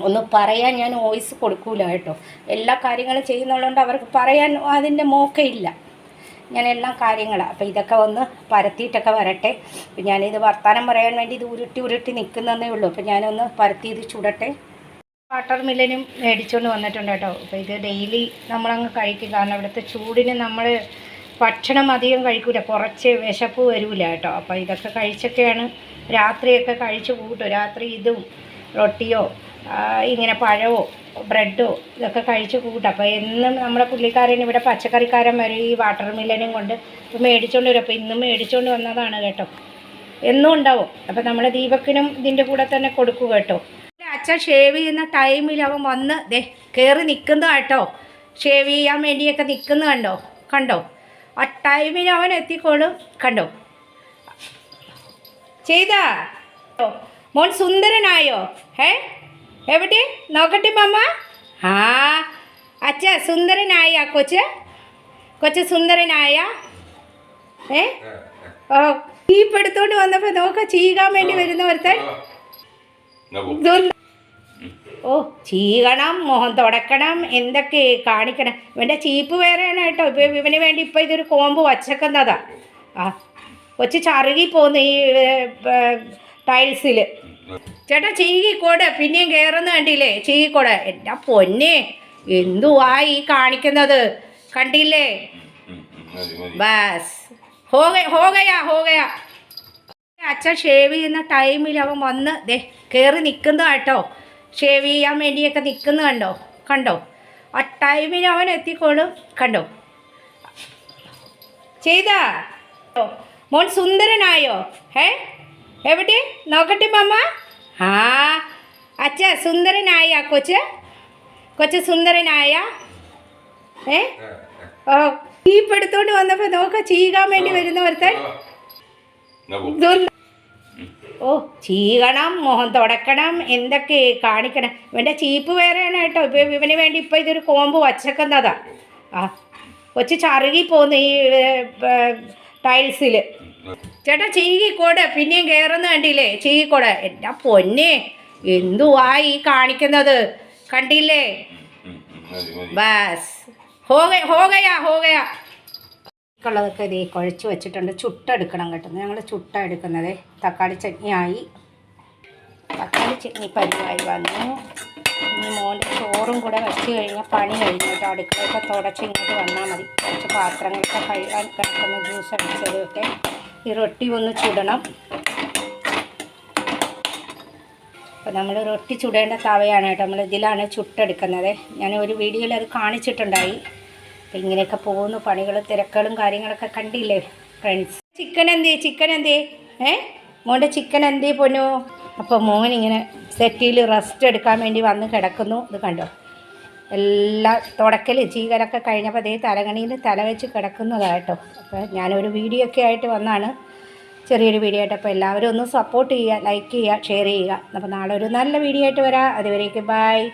Speaker 1: ഒന്ന് പറയാൻ ഞാൻ വോയിസ് കൊടുക്കൂല കേട്ടോ. എല്ലാ കാര്യങ്ങളും ചെയ്യുന്നുള്ളതുകൊണ്ട് അവർക്ക് പറയാൻ അതിന്റെ മോക്കയില്ല ഞാൻ എല്ലാ കാര്യങ്ങളാണ് അപ്പോൾ ഇതൊക്കെ ഒന്ന് പരത്തിയിട്ടൊക്കെ വരട്ടെ. അപ്പം ഞാനിത് വർത്തമാനം പറയാൻ വേണ്ടി ഇത് ഉരുട്ടി ഉരുട്ടി നിൽക്കുന്നതേ ഉള്ളൂ. അപ്പം ഞാനൊന്ന് പരത്തി ഇത് ചുടട്ടെ. വാട്ടർ മില്ലനും മേടിച്ചുകൊണ്ട് വന്നിട്ടുണ്ട് കേട്ടോ. അപ്പോൾ ഇത് ഡെയിലി നമ്മളങ്ങ് കഴിക്കും. കാരണം ഇവിടുത്തെ ചൂടിന് നമ്മൾ ഭക്ഷണം അധികം കഴിക്കൂല. കുറച്ച് വിശപ്പ് വരില്ല കേട്ടോ. അപ്പോൾ ഇതൊക്കെ കഴിച്ചൊക്കെയാണ് രാത്രിയൊക്കെ കഴിച്ച് കൂട്ടും. രാത്രി ഇതും റൊട്ടിയോ ഇങ്ങനെ പഴമോ ബ്രെഡോ ഇതൊക്കെ കഴിച്ച് കൂട്ടും. അപ്പോൾ എന്നും നമ്മുടെ പുള്ളിക്കാരൻ ഇവിടെ പച്ചക്കറിക്കാരൻ വരും ഈ വാട്ടർ മില്ലനും കൊണ്ട് മേടിച്ചുകൊണ്ട് വരും. അപ്പോൾ ഇന്നും മേടിച്ചുകൊണ്ട് വന്നതാണ് കേട്ടോ. എന്നും ഉണ്ടാവും. അപ്പോൾ നമ്മൾ ദീപക്കിനും ഇതിന്റെ കൂടെ തന്നെ കൊടുക്കും കേട്ടോ. അച്ഛൻ ഷേവ് ചെയ്യുന്ന ടൈമിൽ അവൻ വന്ന് ദേ കയറി നിൽക്കുന്ന കേട്ടോ. ഷേവ് ചെയ്യാൻ വേണ്ടിയൊക്കെ നിൽക്കുന്ന കണ്ടോ? കണ്ടോ? ആ ടൈമിൽ അവൻ എത്തിക്കോളും. കണ്ടോ? ചെയ്താ? മോൻ സുന്ദരനായോ? ഏ? എവിടെ നോക്കട്ടെ മമ്മ ആ അച്ഛ സുന്ദരനായ കൊച്ച്. കൊച്ച് സുന്ദരനായ ഏ? ഓ ചീപ്പ് എടുത്തോണ്ട് വന്നപ്പോൾ നോക്ക ചീകാൻ വേണ്ടി വരുന്ന ഒരുത്തൻ. ഓ ചീകണം മുഖം തുടക്കണം എന്തൊക്കെ കാണിക്കണം. ഇവന്റെ ചീപ്പ് വേറെയാണ് കേട്ടോ. ഇപ്പം ഇവന് വേണ്ടി ഇപ്പം ഇതൊരു കോമ്പ് വച്ചേക്കുന്നതാ ആ കൊച്ചു ചറുകി പോകുന്നു ഈ ടൈൽസിൽ ചേട്ടാ ചീകിക്കോട് പിന്നെയും കയറുന്ന കണ്ടില്ലേ? ചീകിക്കോട്. എന്റെ പൊന്നെ എന്തുവാ ഈ കാണിക്കുന്നത്? കണ്ടില്ലേ? ബസ്. ഹോകയാ ഹോകയാ അച്ഛൻ ഷേവ് ചെയ്യുന്ന ടൈമിൽ അവൻ വന്ന് ദേ കയറി നിൽക്കുന്ന കേട്ടോ. ഷേവ് ചെയ്യാൻ വേണ്ടിയൊക്കെ നിൽക്കുന്ന കണ്ടോ? കണ്ടോ? ആ ടൈമിന് അവൻ എത്തിക്കോളും. കണ്ടോ? ചെയ്താ? മോൻ സുന്ദരനായോ? ഏ എവിടെ നോക്കട്ടെ മമ്മ ആ. അച്ഛ സുന്ദരനായ കൊച്ച്. കൊച്ച് സുന്ദരനായ ഏ? ചീപ്പ് എടുത്തോണ്ട് വന്നപ്പോൾ നോക്ക ചീകാൻ വേണ്ടി വരുന്ന ഒരുത്തൻ. ഓ ചീകണം മുഖം തുടക്കണം എന്തൊക്കെ കാണിക്കണം. ഇവന്റെ ചീപ്പ് വേറെയാണ് കേട്ടോ. ഇപ്പൊ ഇവന് വേണ്ടി ഇപ്പൊ ഇതൊരു കോമ്പ് വച്ചേക്കുന്നതാ ആ കൊച്ചു ചറുകി പോകുന്നു ഈ ടൈൽസിൽ ചേട്ടാ ചീകിക്കോട്. പിന്നെയും കയറുന്ന കണ്ടില്ലേ? ചീകിക്കോട്. എന്റെ പൊന്നെ എന്തുവാ ഈ കാണിക്കുന്നത്? കണ്ടില്ലേ? ബസ്. ഹോഗ ഹോഗയാ ഹോഗയാ. ഉള്ളതൊക്കെ ഇതേ കുഴച്ച് വെച്ചിട്ടുണ്ട്. ചുട്ടെടുക്കണം കേട്ടോ. ഞങ്ങൾ ചുട്ട എടുക്കുന്നത്. തക്കാളി ചട്നി ആയി തക്കാളി ചട്നി പരിവായി വന്നു. ഇനി മോന്റെ ചോറും കൂടെ വെച്ച് കഴിഞ്ഞാൽ പണി കഴിഞ്ഞു കേട്ടോ. അടുക്കളയൊക്കെ തുടച്ച് ഇങ്ങോട്ട് വന്നാൽ മതി. കുറച്ച് പാത്രങ്ങളൊക്കെ കഴുകാൻ കിടക്കുന്ന ജ്യൂസ് അടിച്ചതൊക്കെ ഈ റൊട്ടി ഒന്ന് ചുടണം. അപ്പോൾ നമ്മൾ റൊട്ടി ചുടേണ്ട തവയാണ് കേട്ടോ. നമ്മൾ ഇതിലാണ് ചുട്ടെടുക്കുന്നത്. ഞാൻ ഒരു വീഡിയോയിൽ അത് കാണിച്ചിട്ടുണ്ടായി. അപ്പോൾ ഇങ്ങനെയൊക്കെ പോകുന്നു. പണികൾ തിരക്കുകളും കാര്യങ്ങളൊക്കെ കണ്ടില്ലേ ഫ്രണ്ട്സ് ചിക്കൻ എന്തേ? ചിക്കൻ എന്തേ? ഏ? മോന്റെ ചിക്കൻ എന്തേ പൊന്നു? അപ്പോൾ മോൻ ഇങ്ങനെ സെറ്റിയിൽ റെസ്റ്റ് എടുക്കാൻ വേണ്ടി വന്ന് കിടക്കുന്നു. ഇത് കണ്ടോ? എല്ലാ തുടക്കൽ ചീകലൊക്കെ കഴിഞ്ഞപ്പോൾ അതേ തലകണിയിൽ തല വെച്ച് കിടക്കുന്നതായിട്ടോ അപ്പോൾ ഞാനൊരു വീഡിയോ ഒക്കെ ആയിട്ട് വന്നാണ്. ചെറിയൊരു വീഡിയോ ആയിട്ട്. അപ്പോൾ എല്ലാവരും ഒന്ന് സപ്പോർട്ട് ചെയ്യുക ലൈക്ക് ചെയ്യുക ഷെയർ ചെയ്യുക. അപ്പോൾ നാളെ ഒരു നല്ല വീഡിയോ ആയിട്ട് വരാം. അതുവരേക്കും ബൈ